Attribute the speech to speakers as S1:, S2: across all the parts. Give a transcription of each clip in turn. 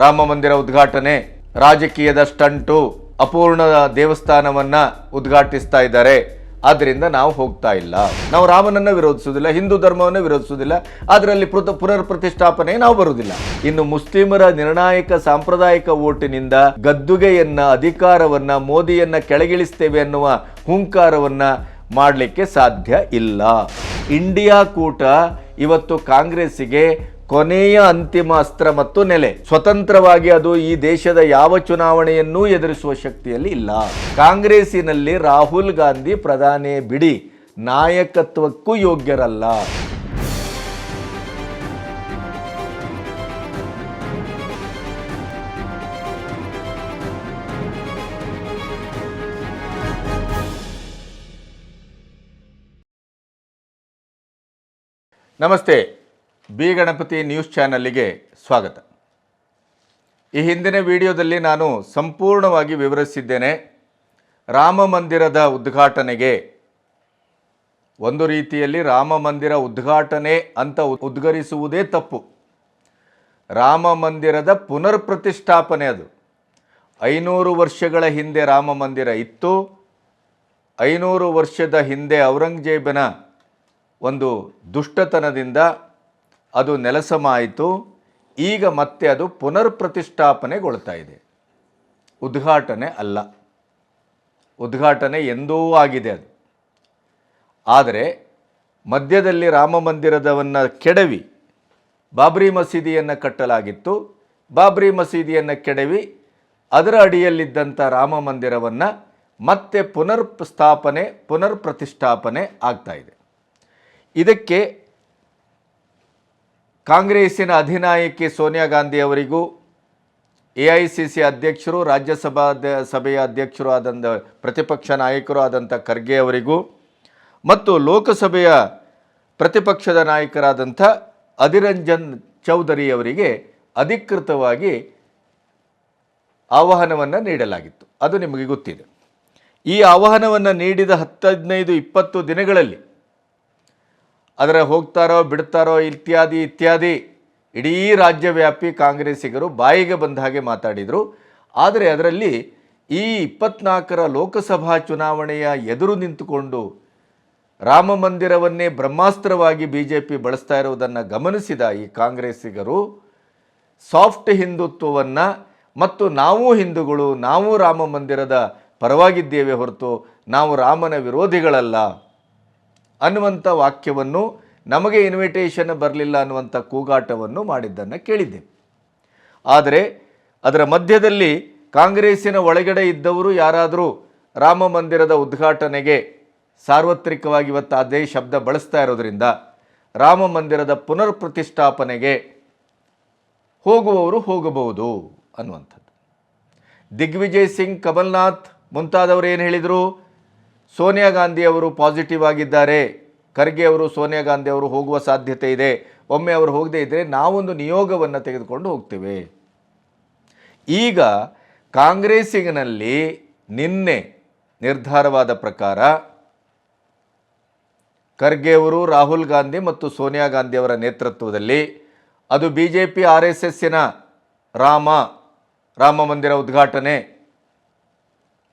S1: ರಾಮ ಮಂದಿರ ಉದ್ಘಾಟನೆ, ರಾಜಕೀಯದ ಸ್ಟಂಟು, ಅಪೂರ್ಣ ದೇವಸ್ಥಾನವನ್ನ ಉದ್ಘಾಟಿಸ್ತಾ ಇದ್ದಾರೆ. ಆದ್ದರಿಂದ ನಾವು ಹೋಗ್ತಾ ಇಲ್ಲ. ನಾವು ರಾಮನನ್ನ ವಿರೋಧಿಸುವುದಿಲ್ಲ, ಹಿಂದೂ ಧರ್ಮವನ್ನು ವಿರೋಧಿಸುವುದಿಲ್ಲ ಅದರಲ್ಲಿ ಪುನರ್ ಪ್ರತಿಷ್ಠಾಪನೆ ನಾವು ಬರುವುದಿಲ್ಲ. ಇನ್ನು ಮುಸ್ಲಿಮರ ನಿರ್ಣಾಯಕ ಸಾಂಪ್ರದಾಯಿಕ ಓಟಿನಿಂದ ಗದ್ದುಗೆಯನ್ನ, ಅಧಿಕಾರವನ್ನ, ಮೋದಿಯನ್ನ ಕೆಳಗಿಳಿಸ್ತೇವೆ ಅನ್ನುವ ಹುಂಕಾರವನ್ನ ಮಾಡಲಿಕ್ಕೆ ಸಾಧ್ಯ ಇಲ್ಲ. ಇಂಡಿಯಾ ಕೂಟ ಇವತ್ತು ಕಾಂಗ್ರೆಸ್ಸಿಗೆ ಕೊನೆಯ ಅಂತಿಮ ಅಸ್ತ್ರ ಮತ್ತು ನೆಲೆ. ಸ್ವತಂತ್ರವಾಗಿ ಅದು ಈ ದೇಶದ ಯಾವ ಚುನಾವಣೆಯನ್ನೂ ಎದುರಿಸುವ ಶಕ್ತಿಯಲ್ಲಿ ಇಲ್ಲ. ಕಾಂಗ್ರೆಸ್ಸಿನಲ್ಲಿ ರಾಹುಲ್ ಗಾಂಧಿ ಪ್ರಧಾನಿ ಬಿಡಿ. ನಾಯಕತ್ವಕ್ಕೂ ಯೋಗ್ಯರಲ್ಲ. ನಮಸ್ತೆ. ಬಿ ಗಣಪತಿ ನ್ಯೂಸ್ ಚಾನಲ್ಲಿಗೆ ಸ್ವಾಗತ. ಈ ಹಿಂದಿನ ವಿಡಿಯೋದಲ್ಲಿ ನಾನು ಸಂಪೂರ್ಣವಾಗಿ ವಿವರಿಸಿದ್ದೇನೆ, ರಾಮ ಮಂದಿರದ ಉದ್ಘಾಟನೆಗೆ. ಒಂದು ರೀತಿಯಲ್ಲಿ ರಾಮ ಮಂದಿರ ಉದ್ಘಾಟನೆ ಅಂತ ಉದ್ಗರಿಸುವುದೇ ತಪ್ಪು. ರಾಮ ಮಂದಿರದ ಪುನರ್ ಪ್ರತಿಷ್ಠಾಪನೆ ಅದು. ಐನೂರು ವರ್ಷಗಳ ಹಿಂದೆ ರಾಮ ಮಂದಿರ ಇತ್ತು. ಐನೂರು ವರ್ಷದ ಹಿಂದೆ ಔರಂಗಜೇಬನ ಒಂದು ದುಷ್ಟತನದಿಂದ ಅದು ನೆಲಸಮ ಆಯಿತು ಈಗ ಮತ್ತೆ ಅದು ಪುನರ್ ಪ್ರತಿಷ್ಠಾಪನೆಗೊಳ್ತಾ ಇದೆ. ಉದ್ಘಾಟನೆ ಅಲ್ಲ. ಉದ್ಘಾಟನೆ ಎಂದೂ ಆಗಿದೆ ಅದು. ಆದರೆ ಮಧ್ಯದಲ್ಲಿ ರಾಮ ಮಂದಿರದವನ್ನು ಕೆಡವಿ ಬಾಬ್ರಿ ಮಸೀದಿಯನ್ನು ಕಟ್ಟಲಾಗಿತ್ತು. ಬಾಬ್ರಿ ಮಸೀದಿಯನ್ನು ಕೆಡವಿ ಅದರ ಅಡಿಯಲ್ಲಿದ್ದಂಥ ರಾಮ ಮಂದಿರವನ್ನು ಮತ್ತೆ ಪುನರ್ ಸ್ಥಾಪನೆ ಪುನರ್ ಪ್ರತಿಷ್ಠಾಪನೆ ಆಗ್ತಾ ಇದೆ. ಇದಕ್ಕೆ ಕಾಂಗ್ರೆಸ್ಸಿನ ಅಧಿನಾಯಕಿ ಸೋನಿಯಾ ಗಾಂಧಿ ಅವರಿಗೂ ಎ ಐ ಸಿ ಸಿ ಅಧ್ಯಕ್ಷರು ರಾಜ್ಯಸಭಾ ಸಭೆಯ ಅಧ್ಯಕ್ಷರು ಆದಂಥ ಪ್ರತಿಪಕ್ಷ ನಾಯಕರು ಆದಂಥ ಖರ್ಗೆ ಅವರಿಗೂ ಮತ್ತು ಲೋಕಸಭೆಯ ಪ್ರತಿಪಕ್ಷದ ನಾಯಕರಾದಂಥ ಅಧಿರಂಜನ್ ಚೌಧರಿ ಅವರಿಗೆ ಅಧಿಕೃತವಾಗಿ ಆಹ್ವಾನವನ್ನು ನೀಡಲಾಗಿತ್ತು. ಅದು ನಿಮಗೆ ಗೊತ್ತಿದೆ. ಈ ಆಹ್ವಾನವನ್ನು ನೀಡಿದ ಹತ್ತು ಹದಿನೈದು ಇಪ್ಪತ್ತು ದಿನಗಳಲ್ಲಿ ಅದರ ಹೋಗ್ತಾರೋ, ಬಿಡ್ತಾರೋ ಇತ್ಯಾದಿ ಇತ್ಯಾದಿ ಇಡೀ ರಾಜ್ಯವ್ಯಾಪಿ ಕಾಂಗ್ರೆಸ್ಸಿಗರು ಬಾಯಿಗೆ ಬಂದ ಹಾಗೆ ಮಾತಾಡಿದರು. ಆದರೆ ಅದರಲ್ಲಿ ಈ ಇಪ್ಪತ್ನಾಲ್ಕರ ಲೋಕಸಭಾ ಚುನಾವಣೆಯ ಎದುರು ನಿಂತುಕೊಂಡು ರಾಮ ಮಂದಿರವನ್ನೇ ಬ್ರಹ್ಮಾಸ್ತ್ರವಾಗಿ ಬಿ ಜೆ ಪಿ ಬಳಸ್ತಾ ಇರುವುದನ್ನು ಗಮನಿಸಿದ ಈ ಕಾಂಗ್ರೆಸ್ಸಿಗರು, ಸಾಫ್ಟ್ ಹಿಂದುತ್ವವನ್ನು ಮತ್ತು ನಾವು ಹಿಂದೂಗಳು, ನಾವು ರಾಮ ಮಂದಿರದ ಪರವಾಗಿದ್ದೇವೆ ಹೊರತು ನಾವು ರಾಮನ ವಿರೋಧಿಗಳಲ್ಲ. ಅನ್ನುವಂಥ ವಾಕ್ಯವನ್ನು ನಮಗೆ ಇನ್ವಿಟೇಷನ್ ಬರಲಿಲ್ಲ ಅನ್ನುವಂಥ ಕೂಗಾಟವನ್ನು ಮಾಡಿದ್ದನ್ನು ಕೇಳಿದ್ದೆ ಆದರೆ ಅದರ ಮಧ್ಯದಲ್ಲಿ ಕಾಂಗ್ರೆಸ್ಸಿನ ಒಳಗಡೆ ಇದ್ದವರು ಯಾರಾದರೂ ರಾಮ ಮಂದಿರದ ಉದ್ಘಾಟನೆಗೆ ಸಾರ್ವತ್ರಿಕವಾಗಿ ಇವತ್ತು ಅದೇ ಶಬ್ದ ಬಳಸ್ತಾ ಇರೋದರಿಂದ ರಾಮ ಮಂದಿರದ ಪುನರ್ ಪ್ರತಿಷ್ಠಾಪನೆಗೆ ಹೋಗುವವರು ಹೋಗಬಹುದು ಅನ್ನುವಂಥದ್ದು. ದಿಗ್ವಿಜಯ್ ಸಿಂಗ್, ಕಮಲ್ನಾಥ್ ಮುಂತಾದವರು ಏನು ಹೇಳಿದರು? ಸೋನಿಯಾ ಗಾಂಧಿ ಅವರು ಪಾಸಿಟಿವ್ ಆಗಿದ್ದಾರೆ. ಖರ್ಗೆ ಅವರು ಸೋನಿಯಾ ಗಾಂಧಿ ಅವರು ಹೋಗುವ ಸಾಧ್ಯತೆ ಇದೆ. ಒಮ್ಮೆ ಅವರು ಹೋಗದೇ ಇದ್ದರೆ ನಾವೊಂದು ನಿಯೋಗವನ್ನು ತೆಗೆದುಕೊಂಡು ಹೋಗ್ತೇವೆ. ಈಗ ಕಾಂಗ್ರೆಸ್ಸಿನಲ್ಲಿ ನಿನ್ನೆ ನಿರ್ಧಾರವಾದ ಪ್ರಕಾರ ಖರ್ಗೆ ಅವರು, ರಾಹುಲ್ ಗಾಂಧಿ ಮತ್ತು ಸೋನಿಯಾ ಗಾಂಧಿ ಅವರ ನೇತೃತ್ವದಲ್ಲಿ ಅದು B J P R S ಎಸ್ಸಿನ Rama Rama Mandir ಉದ್ಘಾಟನೆ,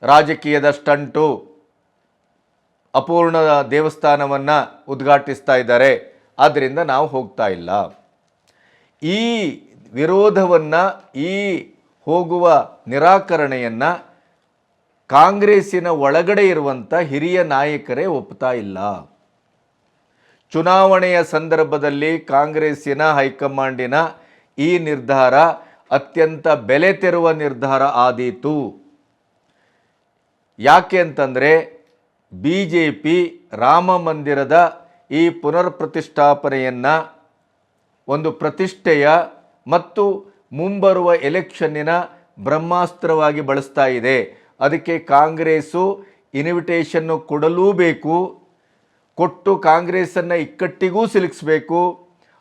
S1: ರಾಜಕೀಯದ ಸ್ಟಂಟು ಅಪೂರ್ಣ ದೇವಸ್ಥಾನವನ್ನು ಉದ್ಘಾಟಿಸ್ತಾ ಇದ್ದಾರೆ. ಆದ್ದರಿಂದ ನಾವು ಹೋಗ್ತಾ ಇಲ್ಲ. ಈ ವಿರೋಧವನ್ನು, ಈ ಹೋಗುವ ನಿರಾಕರಣೆಯನ್ನು ಕಾಂಗ್ರೆಸ್ಸಿನ ಒಳಗಡೆ ಇರುವಂಥ ಹಿರಿಯ ನಾಯಕರೇ ಒಪ್ತಾ ಇಲ್ಲ. ಚುನಾವಣೆಯ ಸಂದರ್ಭದಲ್ಲಿ ಕಾಂಗ್ರೆಸ್ಸಿನ ಹೈಕಮಾಂಡಿನ ಈ ನಿರ್ಧಾರ ಅತ್ಯಂತ ಬೆಲೆ ತೆರುವ ನಿರ್ಧಾರ ಆದೀತು. ಯಾಕೆ ಅಂತಂದರೆ ಬಿ ಜೆ ಪಿ ರಾಮ ಮಂದಿರದ ಈ ಪುನರ್ ಪ್ರತಿಷ್ಠಾಪನೆಯನ್ನು ಒಂದು ಪ್ರತಿಷ್ಠೆಯ ಮತ್ತು ಮುಂಬರುವ ಎಲೆಕ್ಷನ್ನಿನ ಬ್ರಹ್ಮಾಸ್ತ್ರವಾಗಿ ಬಳಸ್ತಾ ಇದೆ. ಅದಕ್ಕೆ ಕಾಂಗ್ರೆಸ್ಸು ಇನ್ವಿಟೇಷನ್ನು ಕೊಡಲೂಬೇಕು ಕೊಟ್ಟು ಕಾಂಗ್ರೆಸ್ಸನ್ನು ಇಕ್ಕಟ್ಟಿಗೂ ಸಿಲುಕಿಸಬೇಕು.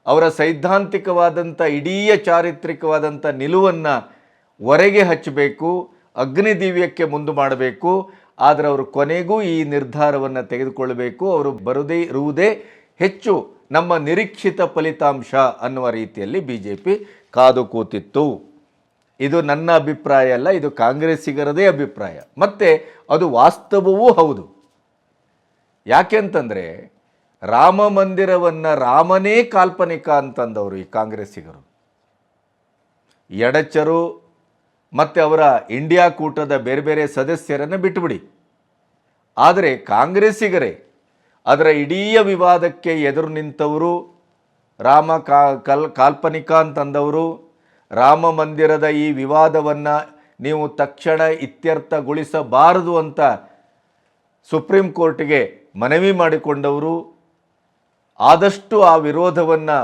S1: ಅವರ ಸೈದ್ಧಾಂತಿಕವಾದಂಥ ಇಡೀ ಚಾರಿತ್ರಿಕವಾದಂಥ ನಿಲುವನ್ನು ಹೊರಗೆ ಹಚ್ಚಬೇಕು, ಅಗ್ನಿದಿವ್ಯಕ್ಕೆ ಮುಂದೆ ಮಾಡಬೇಕು. ಆದರೆ ಅವರು ಕೊನೆಗೂ ಈ ನಿರ್ಧಾರವನ್ನು ತೆಗೆದುಕೊಳ್ಳಬೇಕು. ಅವರು ಬರದೇ ಇರುವುದೇ ಹೆಚ್ಚು ನಮ್ಮ ನಿರೀಕ್ಷಿತ ಫಲಿತಾಂಶ ಅನ್ನುವ ರೀತಿಯಲ್ಲಿ ಬಿ ಜೆ ಪಿ ಕಾದು ಕೂತಿತ್ತು. ಇದು ನನ್ನ ಅಭಿಪ್ರಾಯ ಅಲ್ಲ, ಇದು ಕಾಂಗ್ರೆಸ್ಸಿಗರದೇ ಅಭಿಪ್ರಾಯ. ಮತ್ತು ಅದು ವಾಸ್ತವವೂ ಹೌದು. ಯಾಕೆಂತಂದರೆ ರಾಮ ಮಂದಿರವನ್ನು ರಾಮನೇ ಕಾಲ್ಪನಿಕ ಅಂತಂದವರು ಈ ಕಾಂಗ್ರೆಸ್ಸಿಗರು. ಎಡಚರು ಮತ್ತು ಅವರ ಇಂಡಿಯಾ ಕೂಟದ ಬೇರೆ ಬೇರೆ ಸದಸ್ಯರನ್ನು ಬಿಟ್ಟುಬಿಡಿ. ಆದರೆ ಕಾಂಗ್ರೆಸ್ಸಿಗರೇ, ಅದರ ಇಡೀ ವಿವಾದಕ್ಕೆ ಎದುರು ನಿಂತವರು, ರಾಮ ಕಾ, ಕಲ್ ಕಾಲ್ಪನಿಕ ಅಂತಂದವರು ರಾಮ ಮಂದಿರದ ಈ ವಿವಾದವನ್ನು ನೀವು ತಕ್ಷಣ ಇತ್ಯರ್ಥಗೊಳಿಸಬಾರದು ಅಂತ ಸುಪ್ರೀಂ ಕೋರ್ಟ್ಗೆ ಮನವಿ ಮಾಡಿಕೊಂಡವರು, ಆದಷ್ಟು ಆ ವಿರೋಧವನ್ನು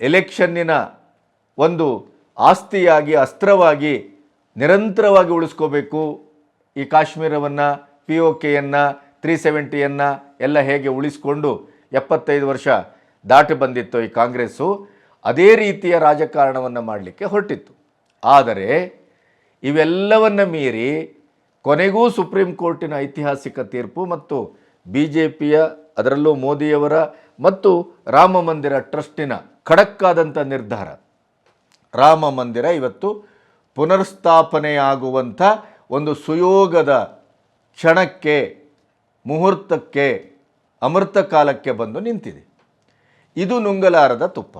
S1: ಎಲೆಕ್ಷನ್ನಿನ ಒಂದು ಆಸ್ತಿಯಾಗಿ, ಅಸ್ತ್ರವಾಗಿ ನಿರಂತರವಾಗಿ ಉಳಿಸ್ಕೋಬೇಕು. ಈ ಕಾಶ್ಮೀರವನ್ನು ಪಿ ಒ ಕೆಯನ್ನು ತ್ರೀ ಸೆವೆಂಟಿಯನ್ನು ಎಲ್ಲ ಹೇಗೆ ಉಳಿಸ್ಕೊಂಡು ಎಪ್ಪತ್ತೈದು ವರ್ಷ ದಾಟಿ ಬಂದಿತ್ತು ಈ ಕಾಂಗ್ರೆಸ್ಸು, ಅದೇ ರೀತಿಯ ರಾಜಕಾರಣವನ್ನು ಮಾಡಲಿಕ್ಕೆ ಹೊರಟಿತ್ತು. ಆದರೆ ಇವೆಲ್ಲವನ್ನು ಮೀರಿ ಕೊನೆಗೂ ಸುಪ್ರೀಂ ಕೋರ್ಟಿನ ಐತಿಹಾಸಿಕ ತೀರ್ಪು ಮತ್ತು ಬಿ ಜೆ ಪಿಯ ಅದರಲ್ಲೂ ಮೋದಿಯವರ ಮತ್ತು ರಾಮ ಮಂದಿರ ಟ್ರಸ್ಟಿನ ಖಡಕ್ಕಾದಂಥ ನಿರ್ಧಾರ. ರಾಮ ಮಂದಿರ ಇವತ್ತು ಪುನರ್ಸ್ಥಾಪನೆಯಾಗುವಂಥ ಒಂದು ಸುಯೋಗದ ಕ್ಷಣಕ್ಕೆ, ಮುಹೂರ್ತಕ್ಕೆ, ಅಮೃತ ಕಾಲಕ್ಕೆ ಬಂದು ನಿಂತಿದೆ. ಇದು ನುಂಗಲಾರದ ತುಪ್ಪ.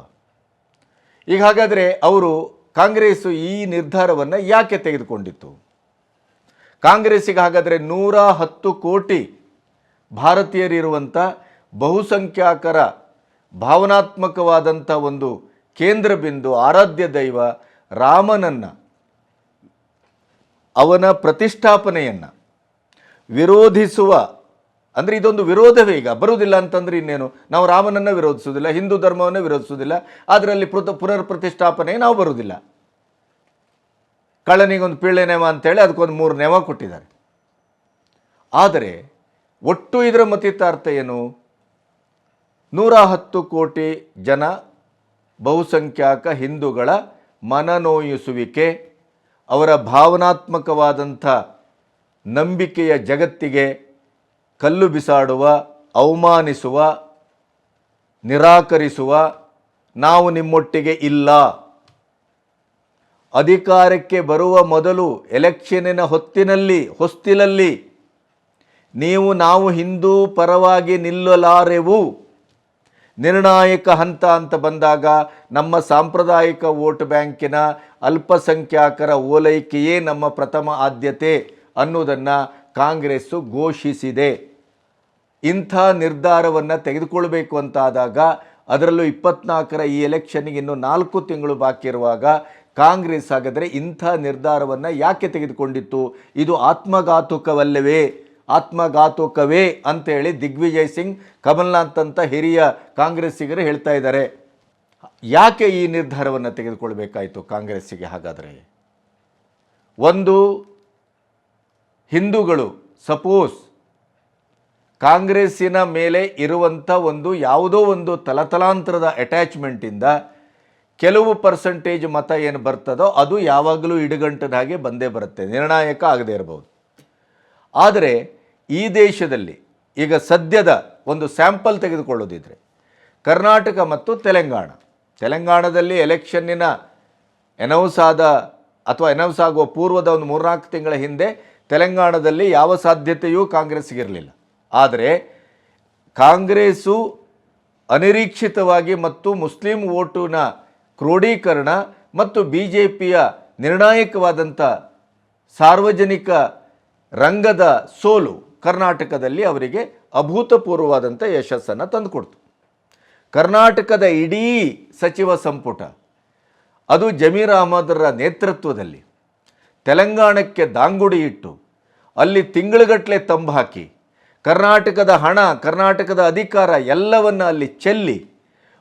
S1: ಈಗ ಹಾಗಾದರೆ ಅವರು ಕಾಂಗ್ರೆಸ್ಸು ಈ ನಿರ್ಧಾರವನ್ನು ಯಾಕೆ ತೆಗೆದುಕೊಂಡಿತ್ತು? ಕಾಂಗ್ರೆಸ್ಸಿಗೆ ಹಾಗಾದರೆ ನೂರ ಹತ್ತು ಕೋಟಿ ಭಾರತೀಯರಿರುವಂಥ ಬಹುಸಂಖ್ಯಾತರ ಭಾವನಾತ್ಮಕವಾದಂಥ ಒಂದು ಕೇಂದ್ರ ಬಿಂದು ಆರಾಧ್ಯ ದೈವ ರಾಮನನ್ನು, ಅವನ ಪ್ರತಿಷ್ಠಾಪನೆಯನ್ನು ವಿರೋಧಿಸುವ, ಅಂದರೆ ಇದೊಂದು ವಿರೋಧವೇ ಈಗ, ಬರುವುದಿಲ್ಲ ಅಂತಂದ್ರೆ ಇನ್ನೇನು? ನಾವು ರಾಮನನ್ನು ವಿರೋಧಿಸುವುದಿಲ್ಲ, ಹಿಂದೂ ಧರ್ಮವನ್ನು ವಿರೋಧಿಸುವುದಿಲ್ಲ, ಅದರಲ್ಲಿ ಪೃತ ಪುನರ್ ಪ್ರತಿಷ್ಠಾಪನೆ ನಾವು ಬರುವುದಿಲ್ಲ. ಕಳ್ಳನಿಗೊಂದು ಪೀಳೆ ನೆವ ಅಂತೇಳಿ ಅದಕ್ಕೊಂದು ಮೂರು ನೆವ ಕೊಟ್ಟಿದ್ದಾರೆ. ಆದರೆ ಒಟ್ಟು ಇದರ ಮತಿತಾರ್ಥ ಏನು? ನೂರ ಹತ್ತು ಕೋಟಿ ಜನ ಬಹುಸಂಖ್ಯಾಕ ಹಿಂದೂಗಳ ಮನನೋಯಿಸುವಿಕೆ, ಅವರ ಭಾವನಾತ್ಮಕವಾದಂಥ ನಂಬಿಕೆಯ ಜಗತ್ತಿಗೆ ಕಲ್ಲು ಬಿಸಾಡುವ, ಅವಮಾನಿಸುವ, ನಿರಾಕರಿಸುವ ನಾವು ನಿಮ್ಮೊಟ್ಟಿಗೆ ಇಲ್ಲ. ಅಧಿಕಾರಕ್ಕೆ ಬರುವ ಮೊದಲು ಎಲೆಕ್ಷನಿನ ಹೊತ್ತಿನಲ್ಲಿ, ಹೊಸ್ತಿಲಲ್ಲಿ ನೀವು ನಾವು ಹಿಂದೂ ಪರವಾಗಿ ನಿಲ್ಲಲಾರೆವು. ನಿರ್ಣಾಯಕ ಹಂತ ಅಂತ ಬಂದಾಗ ನಮ್ಮ ಸಾಂಪ್ರದಾಯಿಕ ವೋಟ್ ಬ್ಯಾಂಕಿನ ಅಲ್ಪಸಂಖ್ಯಾತರ ಓಲೈಕೆಯೇ ನಮ್ಮ ಪ್ರಥಮ ಆದ್ಯತೆ ಅನ್ನೋದನ್ನು ಕಾಂಗ್ರೆಸ್ಸು ಘೋಷಿಸಿದೆ. ಇಂಥ ನಿರ್ಧಾರವನ್ನು ತೆಗೆದುಕೊಳ್ಬೇಕು ಅಂತಾದಾಗ ಅದರಲ್ಲೂ ಇಪ್ಪತ್ನಾಲ್ಕರ ಈ ಎಲೆಕ್ಷನ್ಗೆ ಇನ್ನೂ ನಾಲ್ಕು ತಿಂಗಳು ಬಾಕಿ ಇರುವಾಗ ಕಾಂಗ್ರೆಸ್ ಹಾಗಾದರೆ ಇಂಥ ನಿರ್ಧಾರವನ್ನು ಯಾಕೆ ತೆಗೆದುಕೊಂಡಿತ್ತು? ಇದು ಆತ್ಮಘಾತುಕವಲ್ಲವೇ? ಆತ್ಮಘಾತುಕವೇ ಅಂತೇಳಿ ದಿಗ್ವಿಜಯ್ ಸಿಂಗ್, ಕಮಲ್ನಾಥ್ ಅಂತ ಹಿರಿಯ ಕಾಂಗ್ರೆಸ್ಸಿಗರು ಹೇಳ್ತಾ ಇದ್ದಾರೆ. ಯಾಕೆ ಈ ನಿರ್ಧಾರವನ್ನು ತೆಗೆದುಕೊಳ್ಬೇಕಾಯಿತು ಕಾಂಗ್ರೆಸ್ಸಿಗೆ ಹಾಗಾದರೆ? ಒಂದು, ಹಿಂದೂಗಳು, ಸಪೋಸ್ ಕಾಂಗ್ರೆಸ್ಸಿನ ಮೇಲೆ ಇರುವಂಥ ಒಂದು ಯಾವುದೋ ಒಂದು ತಲತಲಾಂತರದ ಅಟ್ಯಾಚ್ಮೆಂಟಿಂದ ಕೆಲವು ಪರ್ಸೆಂಟೇಜ್ ಮತ ಏನು ಬರ್ತದೋ ಅದು ಯಾವಾಗಲೂ ಇಡುಗಂಟದ ಹಾಗೆ ಬಂದೇ ಬರುತ್ತೆ. ನಿರ್ಣಾಯಕ ಆಗದೇ ಇರಬಹುದು ಆದರೆ ಈ ದೇಶದಲ್ಲಿ ಈಗ ಸದ್ಯದ ಒಂದು ಸ್ಯಾಂಪಲ್ ತೆಗೆದುಕೊಳ್ಳೋದಿದ್ರೆ ಕರ್ನಾಟಕ ಮತ್ತು ತೆಲಂಗಾಣ. ತೆಲಂಗಾಣದಲ್ಲಿ ಎಲೆಕ್ಷನ್ನಿನ ಅನೌನ್ಸ್ ಆದ ಅಥವಾ ಅನೌನ್ಸ್ ಆಗುವ ಪೂರ್ವದ ಒಂದು ಮೂರ್ನಾಲ್ಕು ತಿಂಗಳ ಹಿಂದೆ ತೆಲಂಗಾಣದಲ್ಲಿ ಯಾವ ಸಾಧ್ಯತೆಯೂ ಕಾಂಗ್ರೆಸ್ಗಿರಲಿಲ್ಲ ಆದರೆ ಕಾಂಗ್ರೆಸ್ಸು ಅನಿರೀಕ್ಷಿತವಾಗಿ ಮತ್ತು ಮುಸ್ಲಿಂ ಓಟುನ ಕ್ರೋಢೀಕರಣ ಮತ್ತು ಬಿ ಜೆ ಪಿಯ ನಿರ್ಣಾಯಕವಾದಂಥ ಸಾರ್ವಜನಿಕ ರಂಗದ ಸೋಲು ಕರ್ನಾಟಕದಲ್ಲಿ ಅವರಿಗೆ ಅಭೂತಪೂರ್ವವಾದಂಥ ಯಶಸ್ಸನ್ನು ತಂದುಕೊಡ್ತು. ಕರ್ನಾಟಕದ ಇಡೀ ಸಚಿವ ಸಂಪುಟ, ಅದು ಜಮೀರ್ ಅಹಮದರ ನೇತೃತ್ವದಲ್ಲಿ ತೆಲಂಗಾಣಕ್ಕೆ ದಾಂಗುಡಿ ಇಟ್ಟು ಅಲ್ಲಿ ತಿಂಗಳುಗಟ್ಟಲೆ ತಂಬು ಕರ್ನಾಟಕದ ಹಣ, ಕರ್ನಾಟಕದ ಅಧಿಕಾರ ಎಲ್ಲವನ್ನ ಅಲ್ಲಿ ಚೆಲ್ಲಿ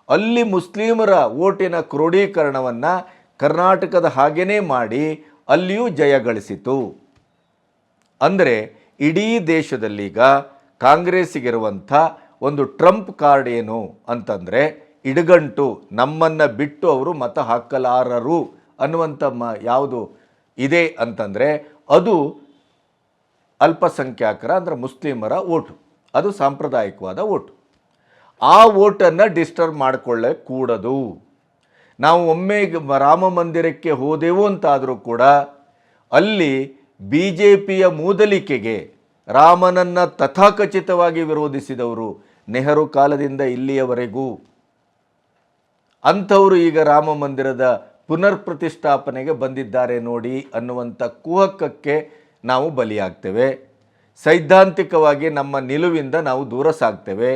S1: ಅಲ್ಲಿ ಮುಸ್ಲಿಮರ ಓಟಿನ ಕ್ರೋಢೀಕರಣವನ್ನು ಕರ್ನಾಟಕದ ಹಾಗೇನೇ ಮಾಡಿ ಅಲ್ಲಿಯೂ ಜಯ ಗಳಿಸಿತು ಅಂದರೆ ಇಡೀ ದೇಶದಲ್ಲೀಗ ಕಾಂಗ್ರೆಸ್ಸಿಗಿರುವಂಥ ಒಂದು ಟ್ರಂಪ್ ಕಾರ್ಡ್ ಏನು ಅಂತಂದರೆ ಇಡಗಂಟು, ನಮ್ಮನ್ನು ಬಿಟ್ಟು ಅವರು ಮತ ಹಾಕಲಾರರು ಅನ್ನುವಂಥ ಮ ಯಾವುದು ಇದೆ ಅಂತಂದರೆ ಅದು ಅಲ್ಪಸಂಖ್ಯಾತರ ಅಂದರೆ ಮುಸ್ಲಿಮರ ಓಟು, ಅದು ಸಾಂಪ್ರದಾಯಿಕವಾದ ಓಟು. ಆ ಓಟನ್ನು ಡಿಸ್ಟರ್ಬ್ ಮಾಡಿಕೊಳ್ಳೆ ಕೂಡದು ನಾವು ಒಮ್ಮೆ ರಾಮ ಮಂದಿರಕ್ಕೆ ಹೋದೆವು ಅಂತಾದರೂ ಕೂಡ ಅಲ್ಲಿ ಬಿ ಜೆ ಪಿಯ ಮೂದಲಿಕೆಗೆ ರಾಮನನ್ನು ತಥಾಕಚಿತವಾಗಿ ವಿರೋಧಿಸಿದವರು ನೆಹರು ಕಾಲದಿಂದ ಇಲ್ಲಿಯವರೆಗೂ. ಅಂಥವರು ಈಗ ರಾಮ ಮಂದಿರದ ಪುನರ್ ಪ್ರತಿಷ್ಠಾಪನೆಗೆ ಬಂದಿದ್ದಾರೆ ನೋಡಿ ಅನ್ನುವಂಥ ಕುಹಕಕ್ಕೆ ನಾವು ಬಲಿಯಾಗ್ತೇವೆ. ಸೈದ್ಧಾಂತಿಕವಾಗಿ ನಮ್ಮ ನಿಲುವಿಂದ ನಾವು ದೂರ ಸಾಗ್ತೇವೆ.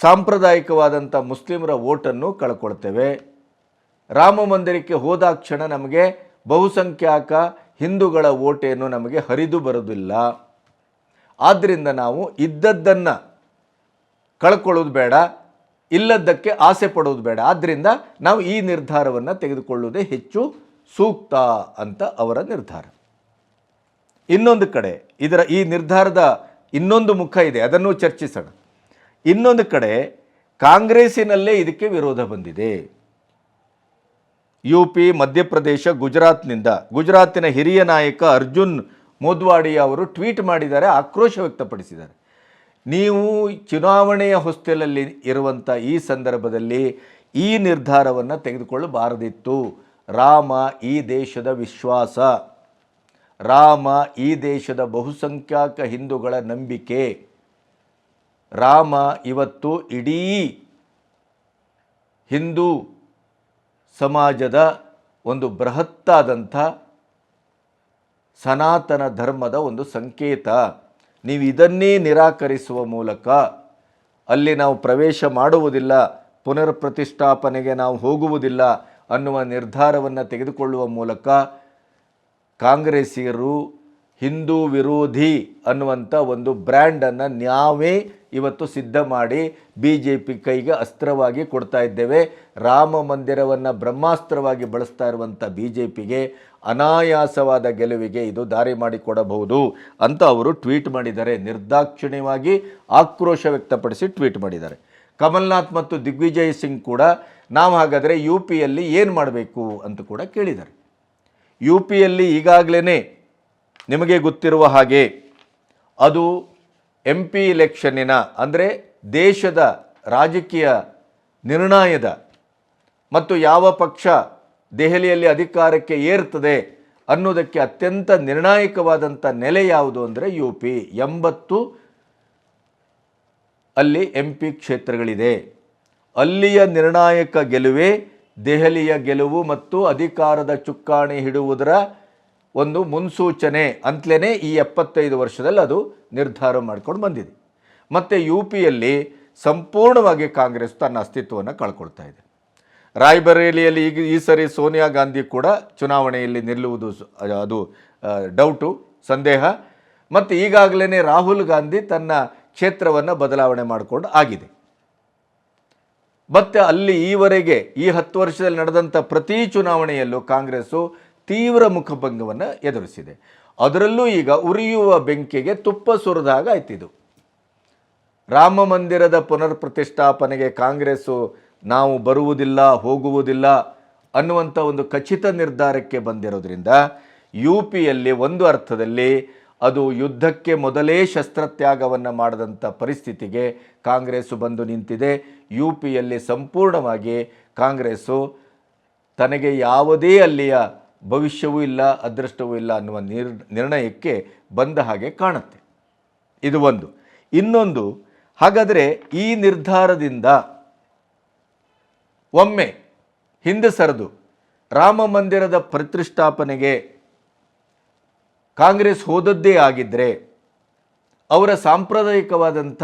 S1: ಸಾಂಪ್ರದಾಯಿಕವಾದಂಥ ಮುಸ್ಲಿಮರ ಓಟನ್ನು ಕಳ್ಕೊಳ್ತೇವೆ. ರಾಮ ಮಂದಿರಕ್ಕೆ ಹೋದಾಕ್ಷಣ ನಮಗೆ ಬಹುಸಂಖ್ಯಾಕ ಹಿಂದೂಗಳ ಓಟೇನು ನಮಗೆ ಹರಿದು ಬರೋದಿಲ್ಲ ಆದ್ದರಿಂದ ನಾವು ಇದ್ದದ್ದನ್ನು ಕಳ್ಕೊಳ್ಳೋದು ಬೇಡ, ಇಲ್ಲದ್ದಕ್ಕೆ ಆಸೆ ಪಡೋದು ಬೇಡ. ಆದ್ದರಿಂದ ನಾವು ಈ ನಿರ್ಧಾರವನ್ನು ತೆಗೆದುಕೊಳ್ಳುವುದೇ ಹೆಚ್ಚು ಸೂಕ್ತ ಅಂತ ಅವರ ನಿರ್ಧಾರ. ಇನ್ನೊಂದು ಕಡೆ ಇದರ ಈ ನಿರ್ಧಾರದ ಇನ್ನೊಂದು ಮುಖ ಇದೆ, ಅದನ್ನು ಚರ್ಚಿಸೋಣ. ಇನ್ನೊಂದು ಕಡೆ ಕಾಂಗ್ರೆಸ್ಸಿನಲ್ಲೇ ಇದಕ್ಕೆ ವಿರೋಧ ಬಂದಿದೆ. ಯು ಪಿ ಮಧ್ಯಪ್ರದೇಶ, ಗುಜರಾತ್ನಿಂದ. ಗುಜರಾತಿನ ಹಿರಿಯ ನಾಯಕ ಅರ್ಜುನ್ ಮೋದ್ವಾಡಿ ಅವರು ಟ್ವೀಟ್ ಮಾಡಿದ್ದಾರೆ, ಆಕ್ರೋಶ ವ್ಯಕ್ತಪಡಿಸಿದ್ದಾರೆ. ನೀವು ಚುನಾವಣೆಯ ಹೊಸ್ತಿಲಲ್ಲಿ ಇರುವಂಥ ಈ ಸಂದರ್ಭದಲ್ಲಿ ಈ ನಿರ್ಧಾರವನ್ನು ತೆಗೆದುಕೊಳ್ಳಬಾರದಿತ್ತು. ರಾಮ ಈ ದೇಶದ ವಿಶ್ವಾಸ. ರಾಮ ಈ ದೇಶದ ಬಹುಸಂಖ್ಯಾಕ ಹಿಂದೂಗಳ ನಂಬಿಕೆ. ರಾಮ ಇವತ್ತು ಇಡೀ ಹಿಂದೂ ಸಮಾಜದ ಒಂದು ಬೃಹತ್ತಾದಂಥ ಸನಾತನ ಧರ್ಮದ ಒಂದು ಸಂಕೇತ. ನೀವು ಇದನ್ನೇ ನಿರಾಕರಿಸುವ ಮೂಲಕ ಅಲ್ಲಿ ನಾವು ಪ್ರವೇಶ ಮಾಡುವುದಿಲ್ಲ ಪುನರ್ ಪ್ರತಿಷ್ಠಾಪನೆಗೆ ನಾವು ಹೋಗುವುದಿಲ್ಲ ಅನ್ನುವ ನಿರ್ಧಾರವನ್ನು ತೆಗೆದುಕೊಳ್ಳುವ ಮೂಲಕ ಕಾಂಗ್ರೆಸ್ಸಿಗರು ಹಿಂದೂ ವಿರೋಧಿ ಅನ್ನುವಂಥ ಒಂದು ಬ್ರ್ಯಾಂಡನ್ನು ನಾವೇ ಇವತ್ತು ಸಿದ್ಧ ಮಾಡಿ ಬಿ ಜೆ ಪಿ ಕೈಗೆ ಅಸ್ತ್ರವಾಗಿ ಕೊಡ್ತಾ ಇದ್ದೇವೆ. ರಾಮ ಮಂದಿರವನ್ನು ಬ್ರಹ್ಮಾಸ್ತ್ರವಾಗಿ ಬಳಸ್ತಾ ಇರುವಂಥ ಬಿ ಜೆ ಪಿಗೆ ಅನಾಯಾಸವಾದ ಗೆಲುವಿಗೆ ಇದು ದಾರಿ ಮಾಡಿಕೊಡಬಹುದು ಅಂತ ಅವರು ಟ್ವೀಟ್ ಮಾಡಿದ್ದಾರೆ. ನಿರ್ದಾಕ್ಷಿಣ್ಯವಾಗಿ ಆಕ್ರೋಶ ವ್ಯಕ್ತಪಡಿಸಿ ಟ್ವೀಟ್ ಮಾಡಿದ್ದಾರೆ. ಕಮಲ್ನಾಥ್ ಮತ್ತು ದಿಗ್ವಿಜಯ್ ಸಿಂಗ್ ಕೂಡ ನಾವು ಹಾಗಾದರೆ ಯು ಪಿಯಲ್ಲಿ ಏನು ಮಾಡಬೇಕು ಅಂತ ಕೂಡ ಕೇಳಿದ್ದಾರೆ. ಯು ಪಿಯಲ್ಲಿ ಈಗಾಗಲೇ ನಿಮಗೆ ಗೊತ್ತಿರುವ ಹಾಗೆ ಅದು ಎಂ ಪಿ ಇಲೆಕ್ಷನ್ನಿನ ಅಂದರೆ ದೇಶದ ರಾಜಕೀಯ ನಿರ್ಣಯದ ಮತ್ತು ಯಾವ ಪಕ್ಷ ದೆಹಲಿಯಲ್ಲಿ ಅಧಿಕಾರಕ್ಕೆ ಏರ್ತದೆ ಅನ್ನೋದಕ್ಕೆ ಅತ್ಯಂತ ನಿರ್ಣಾಯಕವಾದಂಥ ನೆಲೆ ಯಾವುದು ಅಂದರೆ ಯು ಪಿ ಎಂಬತ್ತು ಅಲ್ಲಿ ಎಂ ಪಿ ಕ್ಷೇತ್ರಗಳಿದೆ. ಅಲ್ಲಿಯ ನಿರ್ಣಾಯಕ ಗೆಲುವೇ ದೆಹಲಿಯ ಗೆಲುವು ಮತ್ತು ಅಧಿಕಾರದ ಚುಕ್ಕಾಣಿ ಹಿಡುವುದರ ಒಂದು ಮುನ್ಸೂಚನೆ ಅಂತಲೇ ಈ ಎಪ್ಪತ್ತೈದು ವರ್ಷದಲ್ಲಿ ಅದು ನಿರ್ಧಾರ ಮಾಡ್ಕೊಂಡು ಬಂದಿದೆ. ಮತ್ತು ಯು ಪಿಯಲ್ಲಿ ಸಂಪೂರ್ಣವಾಗಿ ಕಾಂಗ್ರೆಸ್ ತನ್ನ ಅಸ್ತಿತ್ವವನ್ನು ಕಳ್ಕೊಳ್ತಾ ಇದೆ. ರಾಯ್ಬರೇಲಿಯಲ್ಲಿ ಈಗ ಈ ಸರಿ ಸೋನಿಯಾ ಗಾಂಧಿ ಕೂಡ ಚುನಾವಣೆಯಲ್ಲಿ ನಿಲ್ಲುವುದು ಅದು ಡೌಟು, ಸಂದೇಹ. ಮತ್ತು ಈಗಾಗಲೇ ರಾಹುಲ್ ಗಾಂಧಿ ತನ್ನ ಕ್ಷೇತ್ರವನ್ನು ಬದಲಾವಣೆ ಮಾಡಿಕೊಂಡು ಆಗಿದೆ. ಮತ್ತು ಅಲ್ಲಿ ಈವರೆಗೆ ಈ ಹತ್ತು ವರ್ಷದಲ್ಲಿ ನಡೆದಂಥ ಪ್ರತಿ ಚುನಾವಣೆಯಲ್ಲೂ ಕಾಂಗ್ರೆಸ್ಸು ತೀವ್ರ ಮುಖಭಂಗವನ್ನು ಎದುರಿಸಿದೆ. ಅದರಲ್ಲೂ ಈಗ ಉರಿಯುವ ಬೆಂಕಿಗೆ ತುಪ್ಪ ಸುರಿದಾಗ ಆಯ್ತಿದು ರಾಮ ಮಂದಿರದ ಪುನರ್ ಪ್ರತಿಷ್ಠಾಪನೆಗೆ ಕಾಂಗ್ರೆಸ್ಸು ನಾವು ಬರುವುದಿಲ್ಲ, ಹೋಗುವುದಿಲ್ಲ ಅನ್ನುವಂಥ ಒಂದು ಖಚಿತ ನಿರ್ಧಾರಕ್ಕೆ ಬಂದಿರೋದ್ರಿಂದ ಯು ಪಿಯಲ್ಲಿ ಒಂದು ಅರ್ಥದಲ್ಲಿ ಅದು ಯುದ್ಧಕ್ಕೆ ಮೊದಲೇ ಶಸ್ತ್ರತ್ಯಾಗವನ್ನು ಮಾಡಿದಂಥ ಪರಿಸ್ಥಿತಿಗೆ ಕಾಂಗ್ರೆಸ್ಸು ಬಂದು ನಿಂತಿದೆ. ಯು ಪಿಯಲ್ಲಿ ಸಂಪೂರ್ಣವಾಗಿ ಕಾಂಗ್ರೆಸ್ಸು ತನಗೆ ಯಾವುದೇ ಅಲ್ಲಿಯ ಭವಿಷ್ಯವೂ ಇಲ್ಲ, ಅದೃಷ್ಟವೂ ಇಲ್ಲ ಅನ್ನುವ ನಿರ್, ನಿರ್ಣಯಕ್ಕೆ ಬಂದ ಹಾಗೆ ಕಾಣುತ್ತೆ. ಇದು ಒಂದು. ಇನ್ನೊಂದು, ಹಾಗಾದರೆ ಈ ನಿರ್ಧಾರದಿಂದ ಒಮ್ಮೆ ಹಿಂದೆ ಸರಿದು ರಾಮ ಮಂದಿರದ ಪ್ರತಿಷ್ಠಾಪನೆಗೆ ಕಾಂಗ್ರೆಸ್ ಹೋದದ್ದೇ ಆಗಿದ್ದರೆ ಅವರ ಸಾಂಪ್ರದಾಯಿಕವಾದಂಥ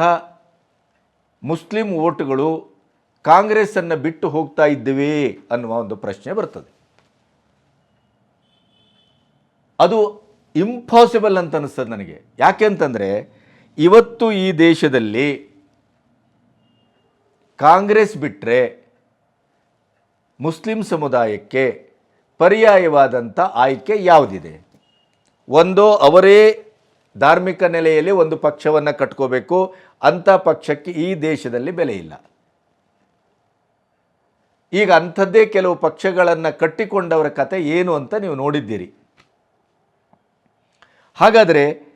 S1: ಮುಸ್ಲಿಂ ಓಟುಗಳು ಕಾಂಗ್ರೆಸ್ಸನ್ನು ಬಿಟ್ಟು ಹೋಗ್ತಾ ಇದ್ದೇವೆ ಅನ್ನುವ ಒಂದು ಪ್ರಶ್ನೆ ಬರ್ತದೆ. ಅದು ಇಂಪಾಸಿಬಲ್ ಅಂತ ಅನ್ನಿಸ್ತದೆ ನನಗೆ. ಯಾಕೆ ಅಂತಂದರೆ, ಇವತ್ತು ಈ ದೇಶದಲ್ಲಿ ಕಾಂಗ್ರೆಸ್ ಬಿಟ್ಟರೆ ಮುಸ್ಲಿಂ ಸಮುದಾಯಕ್ಕೆ ಪರ್ಯಾಯವಾದಂಥ ಆಯ್ಕೆ ಯಾವುದಿದೆ? ಒಂದು ಅವರೇ ಧಾರ್ಮಿಕ ನೆಲೆಯಲ್ಲಿ ಒಂದು ಪಕ್ಷವನ್ನು ಕಟ್ಕೋಬೇಕು ಅಂಥ ಪಕ್ಷಕ್ಕೆ ಈ ದೇಶದಲ್ಲಿ ಬೆಲೆ ಇಲ್ಲ. ಈಗ ಅಂಥದ್ದೇ ಕೆಲವು ಪಕ್ಷಗಳನ್ನು ಕಟ್ಟಿಕೊಂಡವರ ಕತೆ ಏನು ಅಂತ ನೀವು ನೋಡಿದ್ದೀರಿ. ಹಾಗಾದರೆ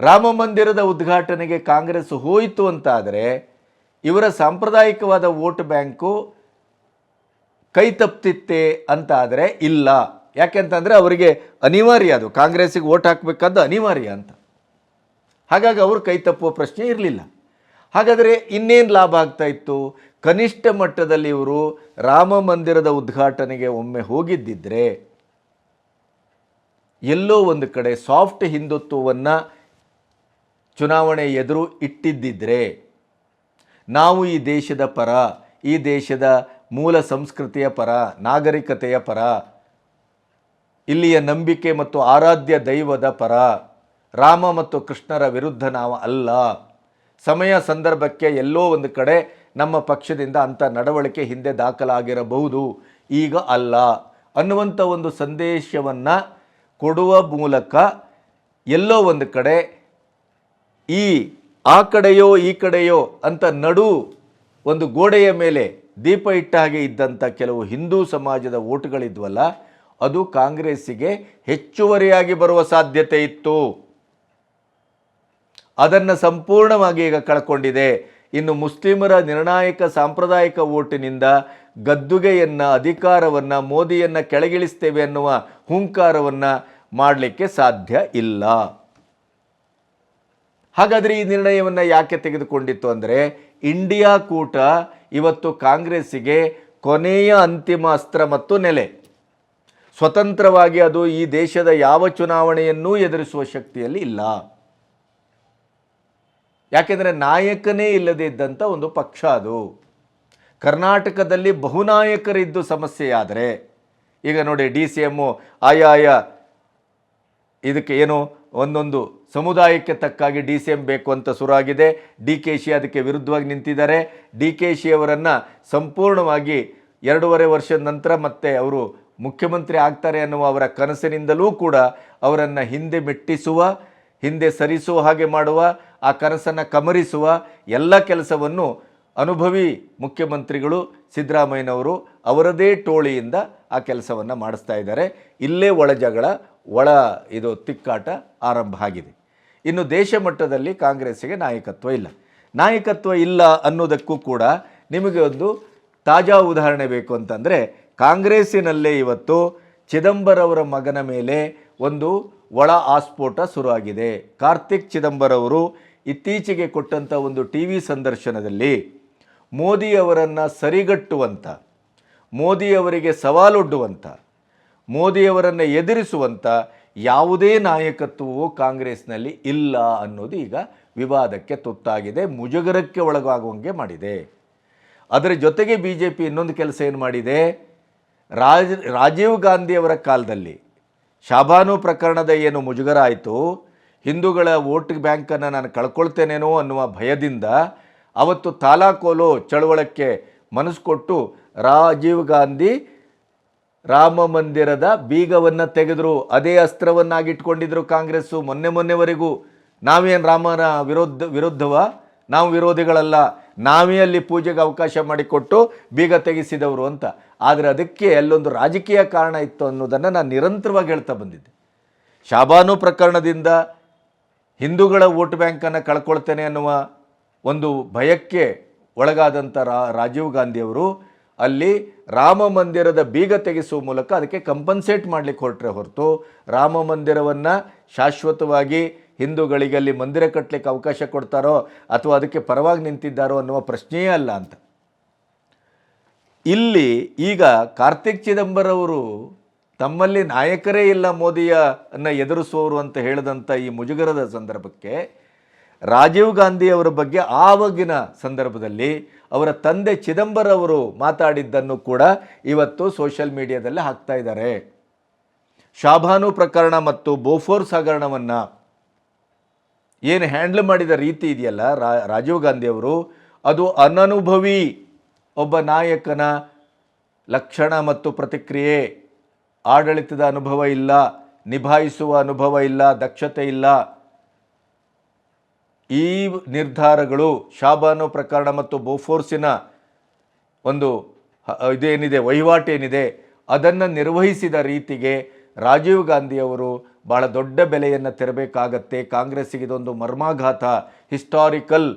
S1: ರಾಮ ಮಂದಿರದ ಉದ್ಘಾಟನೆಗೆ ಕಾಂಗ್ರೆಸ್ ಹೋಯಿತು ಅಂತಾದರೆ ಇವರ ಸಾಂಪ್ರದಾಯಿಕವಾದ ವೋಟ್ ಬ್ಯಾಂಕು ಕೈ ತಪ್ತಿತ್ತೆ ಅಂತ ಆದರೆ ಇಲ್ಲ ಯಾಕೆಂತಂದರೆ ಅವರಿಗೆ ಅನಿವಾರ್ಯ ಅದು. ಕಾಂಗ್ರೆಸ್ಸಿಗೆ ಓಟ್ ಹಾಕಬೇಕಾದ್ದು ಅನಿವಾರ್ಯ ಅಂತ. ಹಾಗಾಗಿ ಅವರು ಕೈ ತಪ್ಪುವ ಪ್ರಶ್ನೆ ಇರಲಿಲ್ಲ. ಹಾಗಾದರೆ ಇನ್ನೇನು ಲಾಭ ಆಗ್ತಾ ಇತ್ತು? ಕನಿಷ್ಠ ಮಟ್ಟದಲ್ಲಿ ಇವರು ರಾಮ ಮಂದಿರದ ಉದ್ಘಾಟನೆಗೆ ಒಮ್ಮೆ ಹೋಗಿದ್ದಿದ್ರೆ ಎಲ್ಲೋ ಒಂದು ಕಡೆ ಸಾಫ್ಟ್ ಹಿಂದುತ್ವವನ್ನು ಚುನಾವಣೆ ಎದುರು ಇಟ್ಟಿದ್ದಿದ್ರೆ ನಾವು ಈ ದೇಶದ ಪರ, ಈ ದೇಶದ ಮೂಲ ಸಂಸ್ಕೃತಿಯ ಪರ, ನಾಗರಿಕತೆಯ ಪರ, ಇಲ್ಲಿಯ ನಂಬಿಕೆ ಮತ್ತು ಆರಾಧ್ಯ ದೈವದ ಪರ, ರಾಮ ಮತ್ತು ಕೃಷ್ಣರ ವಿರುದ್ಧ ನಾವು ಅಲ್ಲ. ಸಮಯ ಸಂದರ್ಭಕ್ಕೆ ಎಲ್ಲೋ ಒಂದು ಕಡೆ ನಮ್ಮ ಪಕ್ಷದಿಂದ ಅಂಥ ನಡವಳಿಕೆ ಹಿಂದೆ ದಾಖಲಾಗಿರಬಹುದು. ಈಗ ಅಲ್ಲ ಅನ್ನುವಂಥ ಒಂದು ಸಂದೇಶವನ್ನು ಕೊಡುವ ಮೂಲಕ ಎಲ್ಲೋ ಒಂದು ಕಡೆ ಈ ಆ ಕಡೆಯೋ ಈ ಕಡೆಯೋ ಅಂತ ನಡು ಒಂದು ಗೋಡೆಯ ಮೇಲೆ ದೀಪ ಇಟ್ಟ ಹಾಗೆ ಇದ್ದಂಥ ಕೆಲವು ಹಿಂದೂ ಸಮಾಜದ ಓಟುಗಳಿದ್ವಲ್ಲ, ಅದು ಕಾಂಗ್ರೆಸ್ಸಿಗೆ ಹೆಚ್ಚುವರಿಯಾಗಿ ಬರುವ ಸಾಧ್ಯತೆ ಇತ್ತು. ಅದನ್ನು ಸಂಪೂರ್ಣವಾಗಿ ಈಗ ಕಳ್ಕೊಂಡಿದೆ. ಇನ್ನು ಮುಸ್ಲಿಮರ ನಿರ್ಣಾಯಕ ಸಾಂಪ್ರದಾಯಿಕ ಓಟಿನಿಂದ ಗದ್ದುಗೆಯನ್ನು, ಅಧಿಕಾರವನ್ನು, ಮೋದಿಯನ್ನು ಕೆಳಗಿಳಿಸ್ತೇವೆ ಅನ್ನುವ ಹುಂಕಾರವನ್ನು ಮಾಡಲಿಕ್ಕೆ ಸಾಧ್ಯ ಇಲ್ಲ. ಹಾಗಾದರೆ ಈ ನಿರ್ಣಯವನ್ನು ಯಾಕೆ ತೆಗೆದುಕೊಂಡಿತ್ತು ಅಂದರೆ, ಇಂಡಿಯಾ ಕೂಟ ಇವತ್ತು ಕಾಂಗ್ರೆಸ್ಸಿಗೆ ಕೊನೆಯ ಅಂತಿಮ ಅಸ್ತ್ರ ಮತ್ತು ನೆಲೆ. ಸ್ವತಂತ್ರವಾಗಿ ಅದು ಈ ದೇಶದ ಯಾವ ಚುನಾವಣೆಯನ್ನೂ ಎದುರಿಸುವ ಶಕ್ತಿಯಲ್ಲಿ ಇಲ್ಲ. ಯಾಕೆಂದರೆ ನಾಯಕನೇ ಇಲ್ಲದೇ ಇದ್ದಂಥ ಒಂದು ಪಕ್ಷ ಅದು. ಕರ್ನಾಟಕದಲ್ಲಿ ಬಹುನಾಯಕರಿದ್ದು ಸಮಸ್ಯೆಯಾದರೆ ಈಗ ನೋಡಿ ಡಿ ಸಿ ಎಮ್ಮು ಆಯಾಯ ಇದಕ್ಕೆ ಏನು ಒಂದೊಂದು ಸಮುದಾಯಕ್ಕೆ ತಕ್ಕಾಗಿ ಡಿ ಸಿ ಎಂ ಬೇಕು ಅಂತ ಶುರುವಾಗಿದೆ ಡಿ ಕೆ ಶಿ ಅದಕ್ಕೆ ವಿರುದ್ಧವಾಗಿ ನಿಂತಿದ್ದಾರೆ. ಡಿ ಕೆ ಶಿ ಅವರನ್ನು ಸಂಪೂರ್ಣವಾಗಿ ಎರಡೂವರೆ ವರ್ಷದ ನಂತರ ಮತ್ತೆ ಅವರು ಮುಖ್ಯಮಂತ್ರಿ ಆಗ್ತಾರೆ ಅನ್ನುವ ಅವರ ಕನಸಿನಿಂದಲೂ ಕೂಡ ಅವರನ್ನು ಹಿಂದೆ ಮೆಟ್ಟಿಸುವ, ಹಿಂದೆ ಸರಿಸುವ ಹಾಗೆ ಮಾಡುವ, ಆ ಕನಸನ್ನು ಕಮರಿಸುವ ಎಲ್ಲ ಕೆಲಸವನ್ನು ಅನುಭವಿ ಮುಖ್ಯಮಂತ್ರಿಗಳು ಸಿದ್ದರಾಮಯ್ಯನವರು ಅವರದೇ ಟೋಳಿಯಿಂದ ಆ ಕೆಲಸವನ್ನು ಮಾಡಿಸ್ತಾ ಇದ್ದಾರೆ. ಇಲ್ಲೇ ಒಳ ಜಗಳ, ಒಳ ಇದು ತಿಕ್ಕಾಟ ಆರಂಭ ಆಗಿದೆ. ಇನ್ನು ದೇಶ ಮಟ್ಟದಲ್ಲಿ ಕಾಂಗ್ರೆಸ್ಸಿಗೆ ನಾಯಕತ್ವ ಇಲ್ಲ. ನಾಯಕತ್ವ ಇಲ್ಲ ಅನ್ನೋದಕ್ಕೂ ಕೂಡ ನಿಮಗೆ ಒಂದು ತಾಜಾ ಉದಾಹರಣೆ ಬೇಕು ಅಂತಂದರೆ, ಕಾಂಗ್ರೆಸ್ಸಿನಲ್ಲೇ ಇವತ್ತು ಚಿದಂಬರ ಅವರ ಮಗನ ಮೇಲೆ ಒಂದು ಒಳ ಆಸ್ಫೋಟ ಶುರುವಾಗಿದೆ. ಕಾರ್ತಿಕ್ ಚಿದಂಬರ ಅವರು ಇತ್ತೀಚೆಗೆ ಕೊಟ್ಟಂಥ ಒಂದು ಟಿ ವಿ ಸಂದರ್ಶನದಲ್ಲಿ ಮೋದಿಯವರನ್ನು ಸರಿಗಟ್ಟುವಂಥ ಮೋದಿಯವರಿಗೆ ಸವಾಲೊಡ್ಡುವಂಥ ಮೋದಿಯವರನ್ನು ಎದುರಿಸುವಂಥ ಯಾವುದೇ ನಾಯಕತ್ವವು ಕಾಂಗ್ರೆಸ್ನಲ್ಲಿ ಇಲ್ಲ ಅನ್ನೋದು ಈಗ ವಿವಾದಕ್ಕೆ ತುತ್ತಾಗಿದೆ, ಮುಜುಗರಕ್ಕೆ ಒಳಗಾಗುವಂಗೆ ಮಾಡಿದೆ. ಅದರ ಜೊತೆಗೆ ಬಿ ಜೆ ಪಿ ಇನ್ನೊಂದು ಕೆಲಸ ಏನು ಮಾಡಿದೆ? ರಾಜ್, ರಾಜೀವ್ ಗಾಂಧಿಯವರ ಕಾಲದಲ್ಲಿ ಶಾಬಾನು ಪ್ರಕರಣದ ಏನು ಮುಜುಗರ ಆಯಿತು, ಹಿಂದೂಗಳ ವೋಟ್ ಬ್ಯಾಂಕನ್ನು ನಾನು ಕಳ್ಕೊಳ್ತೇನೇನೋ ಅನ್ನುವ ಭಯದಿಂದ ಅವತ್ತು ತಾಲಾಕೋಲು ಚಳವಳಕ್ಕೆ ಮನಸ್ಸು ಕೊಟ್ಟು ರಾಜೀವ್ ಗಾಂಧಿ ರಾಮ ಮಂದಿರದ ಬೀಗವನ್ನು ತೆಗೆದರು, ಅದೇ ಅಸ್ತ್ರವನ್ನಾಗಿಟ್ಕೊಂಡಿದ್ರು ಕಾಂಗ್ರೆಸ್ಸು. ಮೊನ್ನೆ ಮೊನ್ನೆವರೆಗೂ ನಾವೇನು ರಾಮನ ವಿರೋಧ ವಿರುದ್ಧವ? ನಾವು ವಿರೋಧಿಗಳಲ್ಲ. ನಾವೇ ಅಲ್ಲಿ ಪೂಜೆಗೆ ಅವಕಾಶ ಮಾಡಿಕೊಟ್ಟು ಬೀಗ ತೆಗೆಸಿದವರು ಅಂತ. ಆದರೆ ಅದಕ್ಕೆ ಅಲ್ಲೊಂದು ರಾಜಕೀಯ ಕಾರಣ ಇತ್ತು ಅನ್ನೋದನ್ನು ನಾನು ನಿರಂತರವಾಗಿ ಹೇಳ್ತಾ ಬಂದಿದ್ದೆ. ಶಾಬಾನು ಪ್ರಕರಣದಿಂದ ಹಿಂದೂಗಳ ವೋಟ್ ಬ್ಯಾಂಕನ್ನು ಕಳ್ಕೊಳ್ತೇನೆ ಅನ್ನುವ ಒಂದು ಭಯಕ್ಕೆ ಒಳಗಾದಂಥ ರಾಜೀವ್ ಗಾಂಧಿಯವರು ಅಲ್ಲಿ ರಾಮ ಮಂದಿರದ ಬೀಗ ತೆಗೆಸುವ ಮೂಲಕ ಅದಕ್ಕೆ ಕಂಪನ್ಸೇಟ್ ಮಾಡಲಿಕ್ಕೆ ಹೊರಟ್ರೆ ಹೊರತು ರಾಮ ಮಂದಿರವನ್ನು ಶಾಶ್ವತವಾಗಿ ಹಿಂದೂಗಳಿಗೆ ಅಲ್ಲಿ ಮಂದಿರ ಕಟ್ಟಲಿಕ್ಕೆ ಅವಕಾಶ ಕೊಡ್ತಾರೋ ಅಥವಾ ಅದಕ್ಕೆ ಪರವಾಗಿ ನಿಂತಿದ್ದಾರೋ ಅನ್ನುವ ಪ್ರಶ್ನೆಯೇ ಅಲ್ಲ ಅಂತ. ಇಲ್ಲಿ ಈಗ ಕಾರ್ತಿಕ್ ಚಿದಂಬರವರು ತಮ್ಮಲ್ಲಿ ನಾಯಕರೇ ಇಲ್ಲ ಮೋದಿಯ ಅನ್ನ ಎದುರಿಸುವವರು ಅಂತ ಹೇಳಿದಂಥ ಈ ಮುಜುಗರದ ಸಂದರ್ಭಕ್ಕೆ ರಾಜೀವ್ ಗಾಂಧಿ ಅವರ ಬಗ್ಗೆ ಆವಾಗಿನ ಸಂದರ್ಭದಲ್ಲಿ ಅವರ ತಂದೆ ಚಿದಂಬರ ಅವರು ಮಾತಾಡಿದ್ದನ್ನು ಕೂಡ ಇವತ್ತು ಸೋಷಿಯಲ್ ಮೀಡಿಯಾದಲ್ಲಿ ಹಾಕ್ತಾ ಇದ್ದಾರೆ. ಶಾಭಾನು ಪ್ರಕರಣ ಮತ್ತು ಬೋಫೋರ್ಸ್ ಹಗರಣವನ್ನು ಏನು ಹ್ಯಾಂಡ್ಲ್ ಮಾಡಿದ ರೀತಿ ಇದೆಯಲ್ಲ? ರಾಜೀವ್ ಗಾಂಧಿ ಅವರು, ಅದು ಅನನುಭವಿ ಒಬ್ಬ ನಾಯಕನ ಲಕ್ಷಣ ಮತ್ತು ಪ್ರತಿಕ್ರಿಯೆ. ಆಡಳಿತದ ಅನುಭವ ಇಲ್ಲ, ನಿಭಾಯಿಸುವ ಅನುಭವ ಇಲ್ಲ, ದಕ್ಷತೆ ಇಲ್ಲ. ಈ ನಿರ್ಧಾರಗಳು ಶಾಬಾನು ಪ್ರಕರಣ ಮತ್ತು ಬೋಫೋರ್ಸಿನ ಒಂದು ಇದೇನಿದೆ, ವಹಿವಾಟೇನಿದೆ, ಅದನ್ನು ನಿರ್ವಹಿಸಿದ ರೀತಿಗೆ ರಾಜೀವ್ ಗಾಂಧಿಯವರು ಭಾಳ ದೊಡ್ಡ ಬೆಲೆಯನ್ನು ತೆರಬೇಕಾಗತ್ತೆ. ಕಾಂಗ್ರೆಸ್ಸಿಗೆ ಇದೊಂದು ಮರ್ಮಾಘಾತ, ಹಿಸ್ಟಾರಿಕಲ್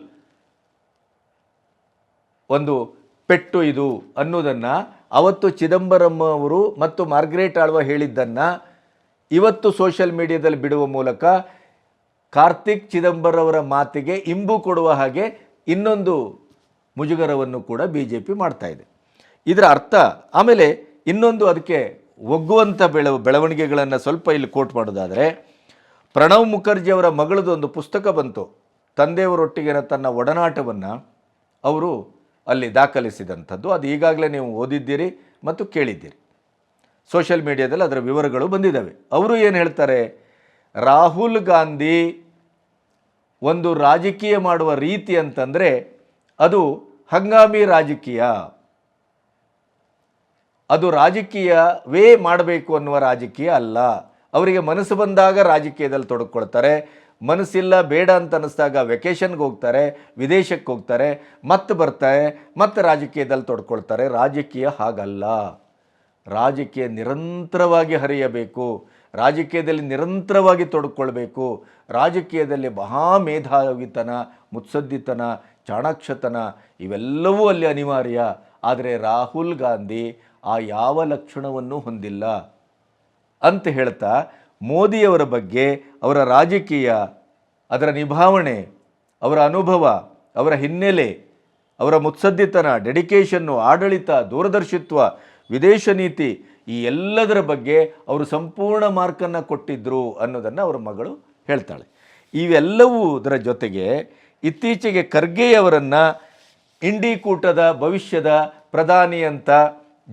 S1: ಒಂದು ಪೆಟ್ಟು ಇದು ಅನ್ನೋದನ್ನು ಅವತ್ತು ಚಿದಂಬರಂ ಅವರು ಮತ್ತು ಮಾರ್ಗ್ರೇಟ್ ಆಳ್ವ ಹೇಳಿದ್ದನ್ನು ಇವತ್ತು ಸೋಷಿಯಲ್ ಮೀಡಿಯಾದಲ್ಲಿ ಬಿಡುವ ಮೂಲಕ ಕಾರ್ತಿಕ್ ಚಿದಂಬರ್ ಅವರ ಮಾತಿಗೆ ಇಂಬು ಕೊಡುವ ಹಾಗೆ ಇನ್ನೊಂದು ಮುಜುಗರವನ್ನು ಕೂಡ ಬಿ ಜೆ ಪಿ ಮಾಡ್ತಾ ಇದೆ. ಇದರ ಅರ್ಥ, ಆಮೇಲೆ ಇನ್ನೊಂದು ಅದಕ್ಕೆ ಒಗ್ಗುವಂಥ ಬೆಳ, ಬೆಳವಣಿಗೆಗಳನ್ನು ಸ್ವಲ್ಪ ಇಲ್ಲಿ ಕೋಟ್ ಮಾಡೋದಾದರೆ, ಪ್ರಣವ್ ಮುಖರ್ಜಿ ಅವರ ಮಗಳದು ಒಂದು ಪುಸ್ತಕ ಬಂತು. ತಂದೆಯವರೊಟ್ಟಿಗಿನ ತನ್ನ ಒಡನಾಟವನ್ನು ಅವರು ಅಲ್ಲಿ ದಾಖಲಿಸಿದಂಥದ್ದು. ಅದು ಈಗಾಗಲೇ ನೀವು ಓದಿದ್ದೀರಿ ಮತ್ತು ಕೇಳಿದ್ದೀರಿ. ಸೋಷಿಯಲ್ ಮೀಡಿಯಾದಲ್ಲಿ ಅದರ ವಿವರಗಳು ಬಂದಿದ್ದಾವೆ. ಅವರು ಏನು ಹೇಳ್ತಾರೆ? ರಾಹುಲ್ ಗಾಂಧಿ ಒಂದು ರಾಜಕೀಯ ಮಾಡುವ ರೀತಿ ಅಂತಂದರೆ ಅದು ಹಂಗಾಮಿ ರಾಜಕೀಯ. ಅದು ರಾಜಕೀಯವೇ ಮಾಡಬೇಕು ಅನ್ನುವ ರಾಜಕೀಯ ಅಲ್ಲ. ಅವರಿಗೆ ಮನಸ್ಸು ಬಂದಾಗ ರಾಜಕೀಯದಲ್ಲಿ ತೊಡಕೊಳ್ತಾರೆ. ಮನಸ್ಸಿಲ್ಲ ಬೇಡ ಅಂತ ಅನ್ನಿಸ್ದಾಗ ವೆಕೇಷನ್ಗೆ ಹೋಗ್ತಾರೆ, ವಿದೇಶಕ್ಕೆ ಹೋಗ್ತಾರೆ ಮತ್ತೆ ಬರ್ತಾರೆ ಮತ್ತೆ ರಾಜಕೀಯದಲ್ಲಿ ತೊಡ್ಕೊಳ್ತಾರೆ. ರಾಜಕೀಯ ಹಾಗಲ್ಲ. ರಾಜಕೀಯ ನಿರಂತರವಾಗಿ ಹರಿಯಬೇಕು. ರಾಜಕೀಯದಲ್ಲಿ ನಿರಂತರವಾಗಿ ತೊಡಕೊಳ್ಬೇಕು. ರಾಜಕೀಯದಲ್ಲಿ ಮಹಾ ಮೇಧಾವಿತನ ಮುತ್ಸದ್ದಿತನ, ಚಾಣಾಕ್ಷತನ ಇವೆಲ್ಲವೂ ಅಲ್ಲಿ ಅನಿವಾರ್ಯ. ಆದರೆ ರಾಹುಲ್ ಗಾಂಧಿ ಆ ಯಾವ ಲಕ್ಷಣವನ್ನು ಹೊಂದಿಲ್ಲ. ಅಂತ ಹೇಳ್ತಾ ಮೋದಿಯವರ ಬಗ್ಗೆ ಅವರ ರಾಜಕೀಯ, ಅದರ ನಿಭಾವಣೆ, ಅವರ ಅನುಭವ, ಅವರ ಹಿನ್ನೆಲೆ, ಅವರ ಮುತ್ಸದ್ದಿತನ, ಡೆಡಿಕೇಷನ್ನು, ಆಡಳಿತ, ದೂರದರ್ಶಿತ್ವ, ವಿದೇಶ ನೀತಿ ಈ ಎಲ್ಲದರ ಬಗ್ಗೆ ಅವರು ಸಂಪೂರ್ಣ ಮಾರ್ಕನ್ನು ಕೊಟ್ಟಿದ್ದರು ಅನ್ನೋದನ್ನು ಅವರ ಮಗಳು ಹೇಳ್ತಾಳೆ. ಇವೆಲ್ಲವುದರ ಜೊತೆಗೆ ಇತ್ತೀಚೆಗೆ ಖರ್ಗೆಯವರನ್ನು ಇಂಡಿ ಕೂಟದ ಭವಿಷ್ಯದ ಪ್ರಧಾನಿ ಅಂತ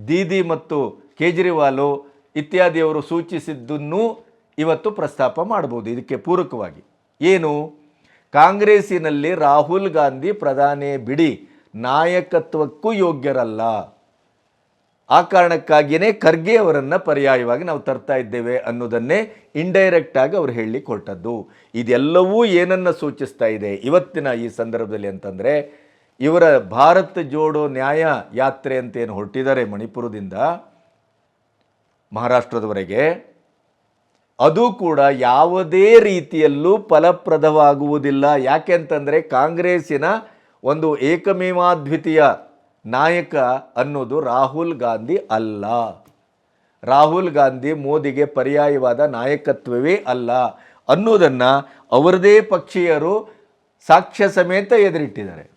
S1: ದೀದಿ ಮತ್ತು ಕೇಜ್ರಿವಾಲು ಇತ್ಯಾದಿಯವರು ಸೂಚಿಸಿದ್ದನ್ನು ಇವತ್ತು ಪ್ರಸ್ತಾಪ ಮಾಡ್ಬೋದು ಇದಕ್ಕೆ ಪೂರಕವಾಗಿ. ಏನು? ಕಾಂಗ್ರೆಸ್ಸಿನಲ್ಲಿ ರಾಹುಲ್ ಗಾಂಧಿ ಪ್ರಧಾನಿ ಬಿಡಿ. ನಾಯಕತ್ವಕ್ಕೂ ಯೋಗ್ಯರಲ್ಲ. ಆ ಕಾರಣಕ್ಕಾಗಿಯೇ ಖರ್ಗೆ ಅವರನ್ನು ಪರ್ಯಾಯವಾಗಿ ನಾವು ತರ್ತಾ ಇದ್ದೇವೆ ಅನ್ನೋದನ್ನೇ ಇಂಡೈರೆಕ್ಟ್ ಆಗಿ ಅವ್ರು ಹೊರಟದ್ದು ಇದೆಲ್ಲವೂ ಏನನ್ನು ಸೂಚಿಸ್ತಾ ಇದೆ? ಇವತ್ತಿನ ಈ ಸಂದರ್ಭದಲ್ಲಿ ಅಂತಂದರೆ, ಇವರ ಭಾರತ ಜೋಡೋ ನ್ಯಾಯ ಯಾತ್ರೆ ಅಂತ ಏನು ಹೊರಟಿದ್ದಾರೆ ಮಣಿಪುರದಿಂದ ಮಹಾರಾಷ್ಟ್ರದವರೆಗೆ, ಅದು ಕೂಡ ಯಾವುದೇ ರೀತಿಯಲ್ಲೂ ಫಲಪ್ರದವಾಗುವುದಿಲ್ಲ. ಯಾಕೆ ಅಂತಂದರೆ ಕಾಂಗ್ರೆಸ್ಸಿನ ಒಂದು ಏಕಮೇವಾದ್ವಿತೀಯ ನಾಯಕ ಅನ್ನೋದು ರಾಹುಲ್ ಗಾಂಧಿ ಅಲ್ಲ. ರಾಹುಲ್ ಗಾಂಧಿ ಮೋದಿಗೆ ಪರ್ಯಾಯವಾದ ನಾಯಕತ್ವವೇ ಅಲ್ಲ ಅನ್ನೋದನ್ನು ಅವರದೇ ಪಕ್ಷೀಯರು ಸಾಕ್ಷ್ಯ ಸಮೇತ ಎದುರಿಟ್ಟಿದ್ದಾರೆ.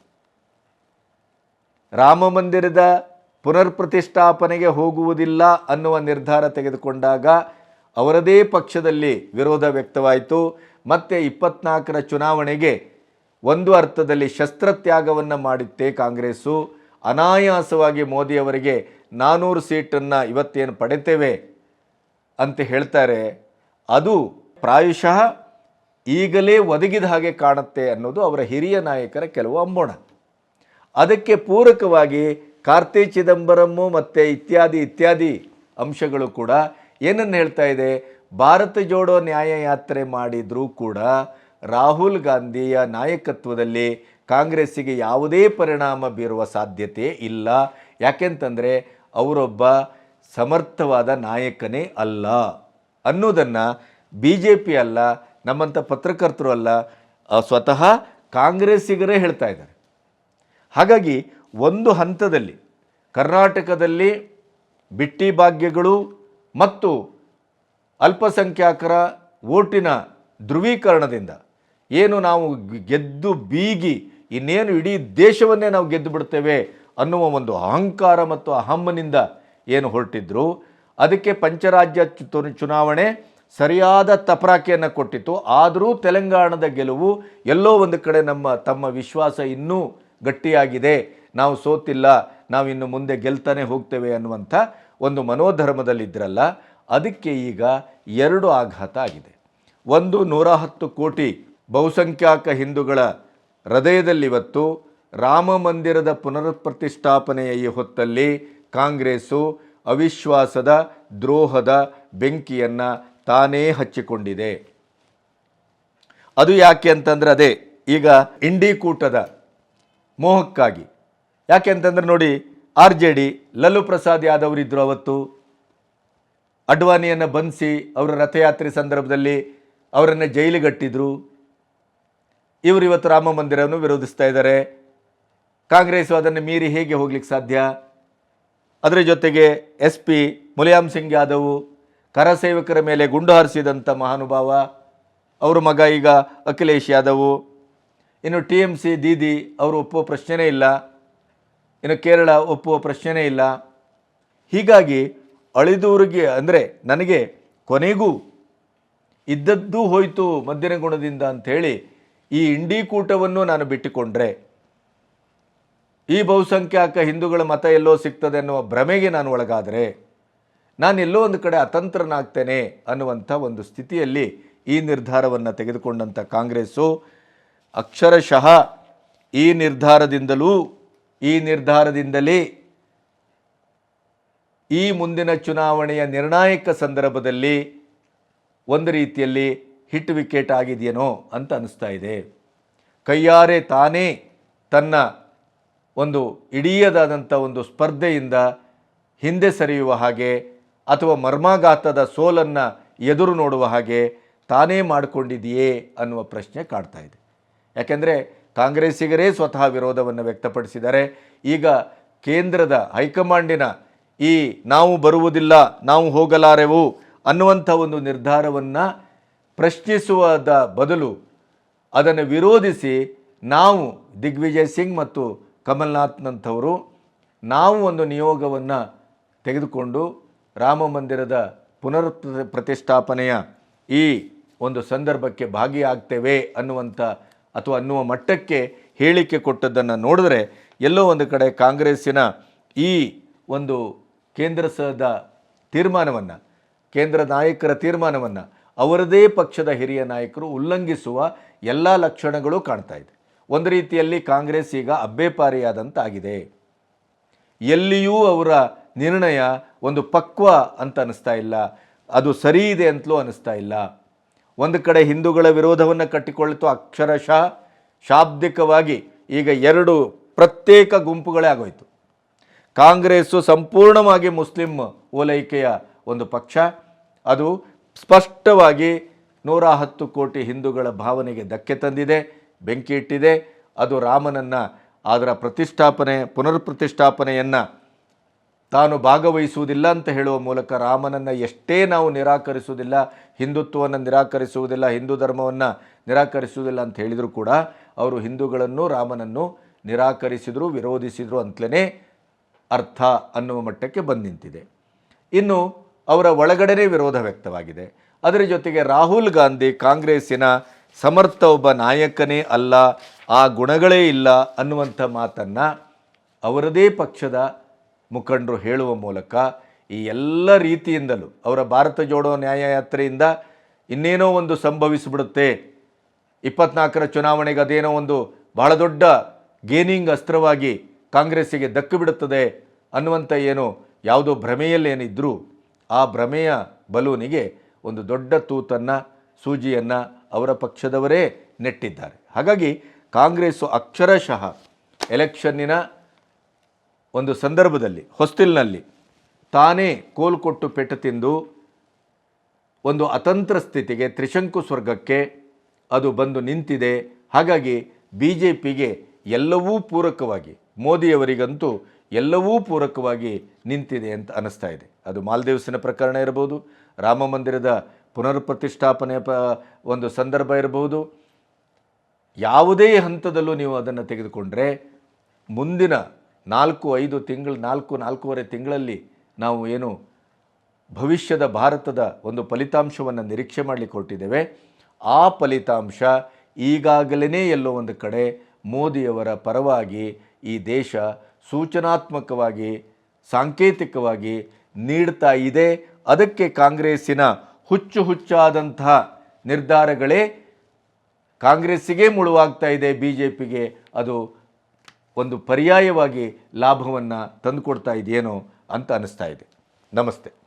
S1: ರಾಮ ಮಂದಿರದ ಪುನರ್ ಪ್ರತಿಷ್ಠಾಪನೆಗೆ ಹೋಗುವುದಿಲ್ಲ ಅನ್ನುವ ನಿರ್ಧಾರ ತೆಗೆದುಕೊಂಡಾಗ ಅವರದೇ ಪಕ್ಷದಲ್ಲಿ ವಿರೋಧ ವ್ಯಕ್ತವಾಯಿತು. ಮತ್ತು ಇಪ್ಪತ್ನಾಲ್ಕರ ಚುನಾವಣೆಗೆ ಒಂದು ಅರ್ಥದಲ್ಲಿ ಶಸ್ತ್ರತ್ಯಾಗವನ್ನು ಮಾಡುತ್ತೆ ಕಾಂಗ್ರೆಸ್ಸು. ಅನಾಯಾಸವಾಗಿ ಮೋದಿಯವರಿಗೆ ನಾನ್ನೂರು ಸೀಟನ್ನು ಇವತ್ತೇನು ಪಡೆತೇವೆ ಅಂತ ಹೇಳ್ತಾರೆ, ಅದು ಪ್ರಾಯಶಃ ಈಗಲೇ ಒದಗಿದ ಹಾಗೆ ಕಾಣುತ್ತೆ ಅನ್ನೋದು ಅವರ ಹಿರಿಯ ನಾಯಕರ ಕೆಲವು ಅಂಬೋಣ. ಅದಕ್ಕೆ ಪೂರಕವಾಗಿ ಕಾರ್ತಿ ಚಿದಂಬರಮ್ಮು ಮತ್ತು ಇತ್ಯಾದಿ ಇತ್ಯಾದಿ ಅಂಶಗಳು ಕೂಡ ಏನನ್ನು ಹೇಳ್ತಾ ಇದೆ, ಭಾರತ ಜೋಡೋ ನ್ಯಾಯ ಯಾತ್ರೆ ಮಾಡಿದರೂ ಕೂಡ ರಾಹುಲ್ ಗಾಂಧಿಯ ನಾಯಕತ್ವದಲ್ಲಿ ಕಾಂಗ್ರೆಸ್ಸಿಗೆ ಯಾವುದೇ ಪರಿಣಾಮ ಬೀರುವ ಸಾಧ್ಯತೆ ಇಲ್ಲ. ಯಾಕೆಂತಂದರೆ ಅವರೊಬ್ಬ ಸಮರ್ಥವಾದ ನಾಯಕನೇ ಅಲ್ಲ. ಅನ್ನೋದನ್ನು ಬಿ ಜೆ ಪಿ ಅಲ್ಲ ನಮ್ಮಂಥ ಪತ್ರಕರ್ತರು ಅಲ್ಲ ಸ್ವತಃ ಕಾಂಗ್ರೆಸ್ಸಿಗರೇ ಹೇಳ್ತಾ ಇದ್ದಾರೆ. ಹಾಗಾಗಿ ಒಂದು ಹಂತದಲ್ಲಿ ಕರ್ನಾಟಕದಲ್ಲಿ ಬಿಟ್ಟಿ ಭಾಗ್ಯಗಳು ಮತ್ತು ಅಲ್ಪಸಂಖ್ಯಾತರ ಓಟಿನ ಧ್ರುವೀಕರಣದಿಂದ ಏನು ನಾವು ಗೆದ್ದು ಬೀಗಿ ಇನ್ನೇನು ಇಡೀ ದೇಶವನ್ನೇ ನಾವು ಗೆದ್ದು ಬಿಡ್ತೇವೆ ಅನ್ನುವ ಒಂದು ಅಹಂಕಾರ ಮತ್ತು ಅಹಮ್ಮನಿಂದ ಏನು ಹೊರಟಿದ್ರು, ಅದಕ್ಕೆ ಪಂಚರಾಜ್ಯ ಚುನಾವಣೆ ಸರಿಯಾದ ತಪರಾಕೆಯನ್ನು ಕೊಟ್ಟಿತ್ತು. ಆದರೂ ತೆಲಂಗಾಣದ ಗೆಲುವು ಎಲ್ಲೋ ಒಂದು ಕಡೆ ನಮ್ಮ, ತಮ್ಮ ವಿಶ್ವಾಸ ಇನ್ನೂ ಗಟ್ಟಿಯಾಗಿದೆ. ನಾವು ಸೋತಿಲ್ಲ, ನಾವು ಇನ್ನು ಮುಂದೆ ಗೆಲ್ತಾನೆ ಹೋಗ್ತೇವೆ ಅನ್ನುವಂಥ ಒಂದು ಮನೋಧರ್ಮದಲ್ಲಿದ್ದರಲ್ಲ ಅದಕ್ಕೆ ಈಗ ಎರಡು ಆಘಾತ ಆಗಿದೆ. ಒಂದು ನೂರ ಹತ್ತು ಕೋಟಿ ಬಹುಸಂಖ್ಯಾಕ ಹಿಂದೂಗಳ ಹೃದಯದಲ್ಲಿವತ್ತು ರಾಮ ಮಂದಿರದ ಪುನರ್ಪ್ರತಿಷ್ಠಾಪನೆಯ ಈ ಹೊತ್ತಲ್ಲಿ ಕಾಂಗ್ರೆಸ್ಸು ಅವಿಶ್ವಾಸದ, ದ್ರೋಹದ ಬೆಂಕಿಯನ್ನು ತಾನೇ ಹಚ್ಚಿಕೊಂಡಿದೆ. ಅದು ಯಾಕೆ ಅಂತಂದ್ರೆ ಅದೇ, ಈಗ ಇಂಡಿ ಕೂಟದ ಮೋಹಕ್ಕಾಗಿ. ಯಾಕೆ ಅಂತಂದ್ರೆ ನೋಡಿ, R J D Lalu Prasad ಯಾದವರಿದ್ದರು ಅವತ್ತು. ಅಡ್ವಾಣಿಯನ್ನು ಬಂಧಿಸಿ ಅವರ ರಥಯಾತ್ರೆ ಸಂದರ್ಭದಲ್ಲಿ ಅವರನ್ನು ಜೈಲಿಗಟ್ಟಿದ್ರು. ಇವರು ಇವತ್ತು ರಾಮ ಮಂದಿರವನ್ನು ವಿರೋಧಿಸ್ತಾ ಇದ್ದಾರೆ. ಕಾಂಗ್ರೆಸ್ ಅದನ್ನು ಮೀರಿ ಹೇಗೆ ಹೋಗ್ಲಿಕ್ಕೆ ಸಾಧ್ಯ? ಅದರ ಜೊತೆಗೆ ಎಸ್ ಪಿ ಮುಲಾಯಂ ಸಿಂಗ್ ಯಾದವ್ ಕರಸೇವಕರ ಮೇಲೆ ಗುಂಡು ಹಾರಿಸಿದಂಥ ಮಹಾನುಭಾವ, ಅವರ ಮಗ ಈಗ ಅಖಿಲೇಶ್ ಯಾದವ್. ಇನ್ನು ಟಿ ಎಂ ಸಿ ದೀದಿ, ಅವರು ಒಪ್ಪುವ ಪ್ರಶ್ನೆನೇ ಇಲ್ಲ. ಇನ್ನು ಕೇರಳ ಒಪ್ಪುವ ಪ್ರಶ್ನೆನೇ ಇಲ್ಲ. ಹೀಗಾಗಿ ಅಳಿದೂರಿಗೆ, ಅಂದರೆ ನನಗೆ ಕೊನೆಗೂ ಇದ್ದದ್ದು ಹೋಯಿತು ಮದ್ದಿನ ಗುಣದಿಂದ ಅಂಥೇಳಿ ಈ ಇಂಡಿ ಕೂಟವನ್ನು ನಾನು ಬಿಟ್ಟುಕೊಂಡ್ರೆ ಈ ಬಹುಸಂಖ್ಯಾಕ ಹಿಂದೂಗಳ ಮತ ಎಲ್ಲೋ ಸಿಗ್ತದೆ ಅನ್ನುವ ಭ್ರಮೆಗೆ ನಾನು ಒಳಗಾದರೆ ನಾನು ಎಲ್ಲೋ ಒಂದು ಕಡೆ ಅತಂತ್ರನಾಗ್ತೇನೆ ಅನ್ನುವಂಥ ಒಂದು ಸ್ಥಿತಿಯಲ್ಲಿ ಈ ನಿರ್ಧಾರವನ್ನು ತೆಗೆದುಕೊಂಡಂಥ ಕಾಂಗ್ರೆಸ್ಸು ಅಕ್ಷರಶಃ ಈ ನಿರ್ಧಾರದಿಂದಲೂ ಈ ನಿರ್ಧಾರದಿಂದಲೇ ಈ ಮುಂದಿನ ಚುನಾವಣೆಯ ನಿರ್ಣಾಯಕ ಸಂದರ್ಭದಲ್ಲಿ ಒಂದು ರೀತಿಯಲ್ಲಿ ಹಿಟ್ ವಿಕೆಟ್ ಆಗಿದೆಯೇನೋ ಅಂತ ಅನಿಸ್ತಾ ಇದೆ. ಕೈಯಾರೆ ತಾನೇ ತನ್ನ ಒಂದು ಇಡೀಯದಾದಂಥ ಒಂದು ಸ್ಪರ್ಧೆಯಿಂದ ಹಿಂದೆ ಸರಿಯುವ ಹಾಗೆ ಅಥವಾ ಮರ್ಮಾಘಾತದ ಸೋಲನ್ನು ಎದುರು ನೋಡುವ ಹಾಗೆ ತಾನೇ ಮಾಡಿಕೊಂಡಿದೆಯೇ ಅನ್ನುವ ಪ್ರಶ್ನೆ ಕಾಡ್ತಾ ಇದೆ. ಯಾಕೆಂದರೆ ಕಾಂಗ್ರೆಸ್ಸಿಗರೇ ಸ್ವತಃ ವಿರೋಧವನ್ನು ವ್ಯಕ್ತಪಡಿಸಿದ್ದಾರೆ. ಈಗ ಕೇಂದ್ರದ ಹೈಕಮಾಂಡಿನ ಈ ನಾವು ಬರುವುದಿಲ್ಲ, ನಾವು ಹೋಗಲಾರೆವು ಅನ್ನುವಂಥ ಒಂದು ನಿರ್ಧಾರವನ್ನು ಪ್ರಶ್ನಿಸುವುದ ಬದಲು ಅದನ್ನು ವಿರೋಧಿಸಿ ನಾವು ದಿಗ್ವಿಜಯ್ ಸಿಂಗ್ ಮತ್ತು ಕಮಲ್ನಾಥ್ನಂಥವರು ನಾವು ಒಂದು ನಿಯೋಗವನ್ನು ತೆಗೆದುಕೊಂಡು ರಾಮ ಮಂದಿರದ ಪುನರ್ ಪ್ರತಿಷ್ಠಾಪನೆಯ ಈ ಒಂದು ಸಂದರ್ಭಕ್ಕೆ ಭಾಗಿಯಾಗ್ತೇವೆ ಅನ್ನುವಂಥ ಅಥವಾ ಅನ್ನುವ ಮಟ್ಟಕ್ಕೆ ಹೇಳಿಕೆ ಕೊಟ್ಟದ್ದನ್ನು ನೋಡಿದ್ರೆ ಎಲ್ಲೋ ಒಂದು ಕಡೆ ಕಾಂಗ್ರೆಸ್ಸಿನ ಈ ಒಂದು ಕೇಂದ್ರ ಸದ ತೀರ್ಮಾನವನ್ನು, ಕೇಂದ್ರ ನಾಯಕರ ತೀರ್ಮಾನವನ್ನು ಅವರದೇ ಪಕ್ಷದ ಹಿರಿಯ ನಾಯಕರು ಉಲ್ಲಂಘಿಸುವ ಎಲ್ಲ ಲಕ್ಷಣಗಳು ಕಾಣ್ತಾ ಇದೆ. ಒಂದು ರೀತಿಯಲ್ಲಿ ಕಾಂಗ್ರೆಸ್ ಈಗ ಅಬ್ಬೆಪಾರಿಯಾದಂತಾಗಿದೆ. ಎಲ್ಲಿಯೂ ಅವರ ನಿರ್ಣಯ ಒಂದು ಪಕ್ವ ಅಂತ ಅನ್ನಿಸ್ತಾ ಇಲ್ಲ. ಅದು ಸರಿ ಇದೆ ಅಂತಲೂ ಅನ್ನಿಸ್ತಾ ಇಲ್ಲ. ಒಂದು ಕಡೆ ಹಿಂದೂಗಳ ವಿರೋಧವನ್ನು ಕಟ್ಟಿಕೊಳ್ಳುತ್ತೋ ಅಕ್ಷರಶಃ ಶಾಬ್ದಿಕವಾಗಿ ಈಗ ಎರಡು ಪ್ರತ್ಯೇಕ ಗುಂಪುಗಳೇ ಆಗೋಯಿತು. ಕಾಂಗ್ರೆಸ್ಸು ಸಂಪೂರ್ಣವಾಗಿ ಮುಸ್ಲಿಂ ಓಲೈಕೆಯ ಒಂದು ಪಕ್ಷ. ಅದು ಸ್ಪಷ್ಟವಾಗಿ ನೂರ ಹತ್ತು ಕೋಟಿ ಹಿಂದೂಗಳ ಭಾವನೆಗೆ ಧಕ್ಕೆ ತಂದಿದೆ ಬೆಂಕಿ ಇಟ್ಟಿದೆ ಅದು ರಾಮನನ್ನು ಅದರ ಪ್ರತಿಷ್ಠಾಪನೆ ಪುನರ್ ಪ್ರತಿಷ್ಠಾಪನೆಯನ್ನು ತಾನು ಭಾಗವಹಿಸುವುದಿಲ್ಲ ಅಂತ ಹೇಳುವ ಮೂಲಕ ರಾಮನನ್ನು ಎಷ್ಟೇ ನಾವು ನಿರಾಕರಿಸುವುದಿಲ್ಲ, ಹಿಂದುತ್ವವನ್ನು ನಿರಾಕರಿಸುವುದಿಲ್ಲ, ಹಿಂದೂ ಧರ್ಮವನ್ನು ನಿರಾಕರಿಸುವುದಿಲ್ಲ ಅಂತ ಹೇಳಿದರೂ ಕೂಡ ಅವರು ಹಿಂದೂಗಳನ್ನು ರಾಮನನ್ನು ನಿರಾಕರಿಸಿದರು, ವಿರೋಧಿಸಿದರು ಅಂತಲೇ ಅರ್ಥ ಅನ್ನುವ ಮಟ್ಟಕ್ಕೆ ಬಂದಿಂತಿದೆ ಇನ್ನು ಅವರ ಒಳಗಡೆನೇ ವಿರೋಧ ವ್ಯಕ್ತವಾಗಿದೆ. ಅದರ ಜೊತೆಗೆ ರಾಹುಲ್ ಗಾಂಧಿ ಕಾಂಗ್ರೆಸ್ಸಿನ ಸಮರ್ಥ ಒಬ್ಬ ನಾಯಕನೇ ಅಲ್ಲ, ಆ ಗುಣಗಳೇ ಇಲ್ಲ ಅನ್ನುವಂಥ ಮಾತನ್ನು ಅವರದೇ ಪಕ್ಷದ ಮುಖಂಡರು ಹೇಳುವ ಮೂಲಕ ಈ ಎಲ್ಲ ರೀತಿಯಿಂದಲೂ ಅವರ ಭಾರತ ಜೋಡೋ ನ್ಯಾಯಯಾತ್ರೆಯಿಂದ ಇನ್ನೇನೋ ಒಂದು ಸಂಭವಿಸಿಬಿಡುತ್ತೆ. ಇಪ್ಪತ್ನಾಲ್ಕರ ಚುನಾವಣೆಗೆ ಅದೇನೋ ಒಂದು ಬಹಳ ದೊಡ್ಡ ಗೇನಿಂಗ್ ಅಸ್ತ್ರವಾಗಿ ಕಾಂಗ್ರೆಸ್ಸಿಗೆ ದಕ್ಕು ಬಿಡುತ್ತದೆ ಅನ್ನುವಂಥ ಏನು ಯಾವುದೋ ಭ್ರಮೆಯಲ್ಲೇನಿದ್ರೂ ಆ ಭ್ರಮೆಯ ಬಲೂನಿಗೆ ಒಂದು ದೊಡ್ಡ ತೂತನ್ನು, ಸೂಜಿಯನ್ನು ಅವರ ಪಕ್ಷದವರೇ ನೆಟ್ಟಿದ್ದಾರೆ. ಹಾಗಾಗಿ ಕಾಂಗ್ರೆಸ್ಸು ಅಕ್ಷರಶಃ ಎಲೆಕ್ಷನ್ನಿನ ಒಂದು ಸಂದರ್ಭದಲ್ಲಿ, ಹೊಸ್ತಿಲ್ನಲ್ಲಿ ತಾನೇ ಕೋಲು ಕೊಟ್ಟು ಪೆಟ್ಟು ತಿಂದು ಒಂದು ಅತಂತ್ರ ಸ್ಥಿತಿಗೆ ತ್ರಿಶಂಕು ಸ್ವರ್ಗಕ್ಕೆ ಅದು ಬಂದು ನಿಂತಿದೆ. ಹಾಗಾಗಿ ಬಿ ಜೆ ಪಿಗೆ ಎಲ್ಲವೂ ಪೂರಕವಾಗಿ, ಮೋದಿಯವರಿಗಂತೂ ಎಲ್ಲವೂ ಪೂರಕವಾಗಿ ನಿಂತಿದೆ ಅಂತ ಅನ್ನಿಸ್ತಾ ಇದೆ. ಅದು ಮಾಲ್ದೀವ್ಸಿನ ಪ್ರಕರಣ ಇರಬಹುದು ರಾಮ ಮಂದಿರದ ಪುನರ್ ಪ್ರತಿಷ್ಠಾಪನೆ ಪ, ಒಂದು ಸಂದರ್ಭ ಇರಬಹುದು ಯಾವುದೇ ಹಂತದಲ್ಲೂ ನೀವು ಅದನ್ನು ತೆಗೆದುಕೊಂಡ್ರೆ ಮುಂದಿನ ನಾಲ್ಕು, ಐದು ತಿಂಗಳು, ನಾಲ್ಕು, ನಾಲ್ಕೂವರೆ ತಿಂಗಳಲ್ಲಿ ನಾವು ಏನು ಭವಿಷ್ಯದ ಭಾರತದ ಒಂದು ಫಲಿತಾಂಶವನ್ನು ನಿರೀಕ್ಷೆ ಮಾಡಲಿಕ್ಕೆ ಹೊರಟಿದ್ದೇವೆ. ಆ ಫಲಿತಾಂಶ ಈಗಾಗಲೇ ಎಲ್ಲೋ ಒಂದು ಕಡೆ ಮೋದಿಯವರ ಪರವಾಗಿ ಈ ದೇಶ ಸೂಚನಾತ್ಮಕವಾಗಿ, ಸಾಂಕೇತಿಕವಾಗಿ ನೀಡ್ತಾ ಇದೆ. ಅದಕ್ಕೆ ಕಾಂಗ್ರೆಸ್ಸಿನ ಹುಚ್ಚು ಹುಚ್ಚಾದಂತಹ ನಿರ್ಧಾರಗಳೇ ಕಾಂಗ್ರೆಸ್ಸಿಗೆ ಮುಳುವಾಗ್ತಾ ಇದೆ. ಬಿ ಜೆ ಪಿಗೆ ಅದು ಒಂದು ಪರ್ಯಾಯವಾಗಿ ಲಾಭವನ್ನು ತಂದುಕೊಡ್ತಾ ಇದೆಯೇನೋ ಅಂತ ಅನ್ನಿಸ್ತಾ ಇದೆ. ನಮಸ್ತೆ.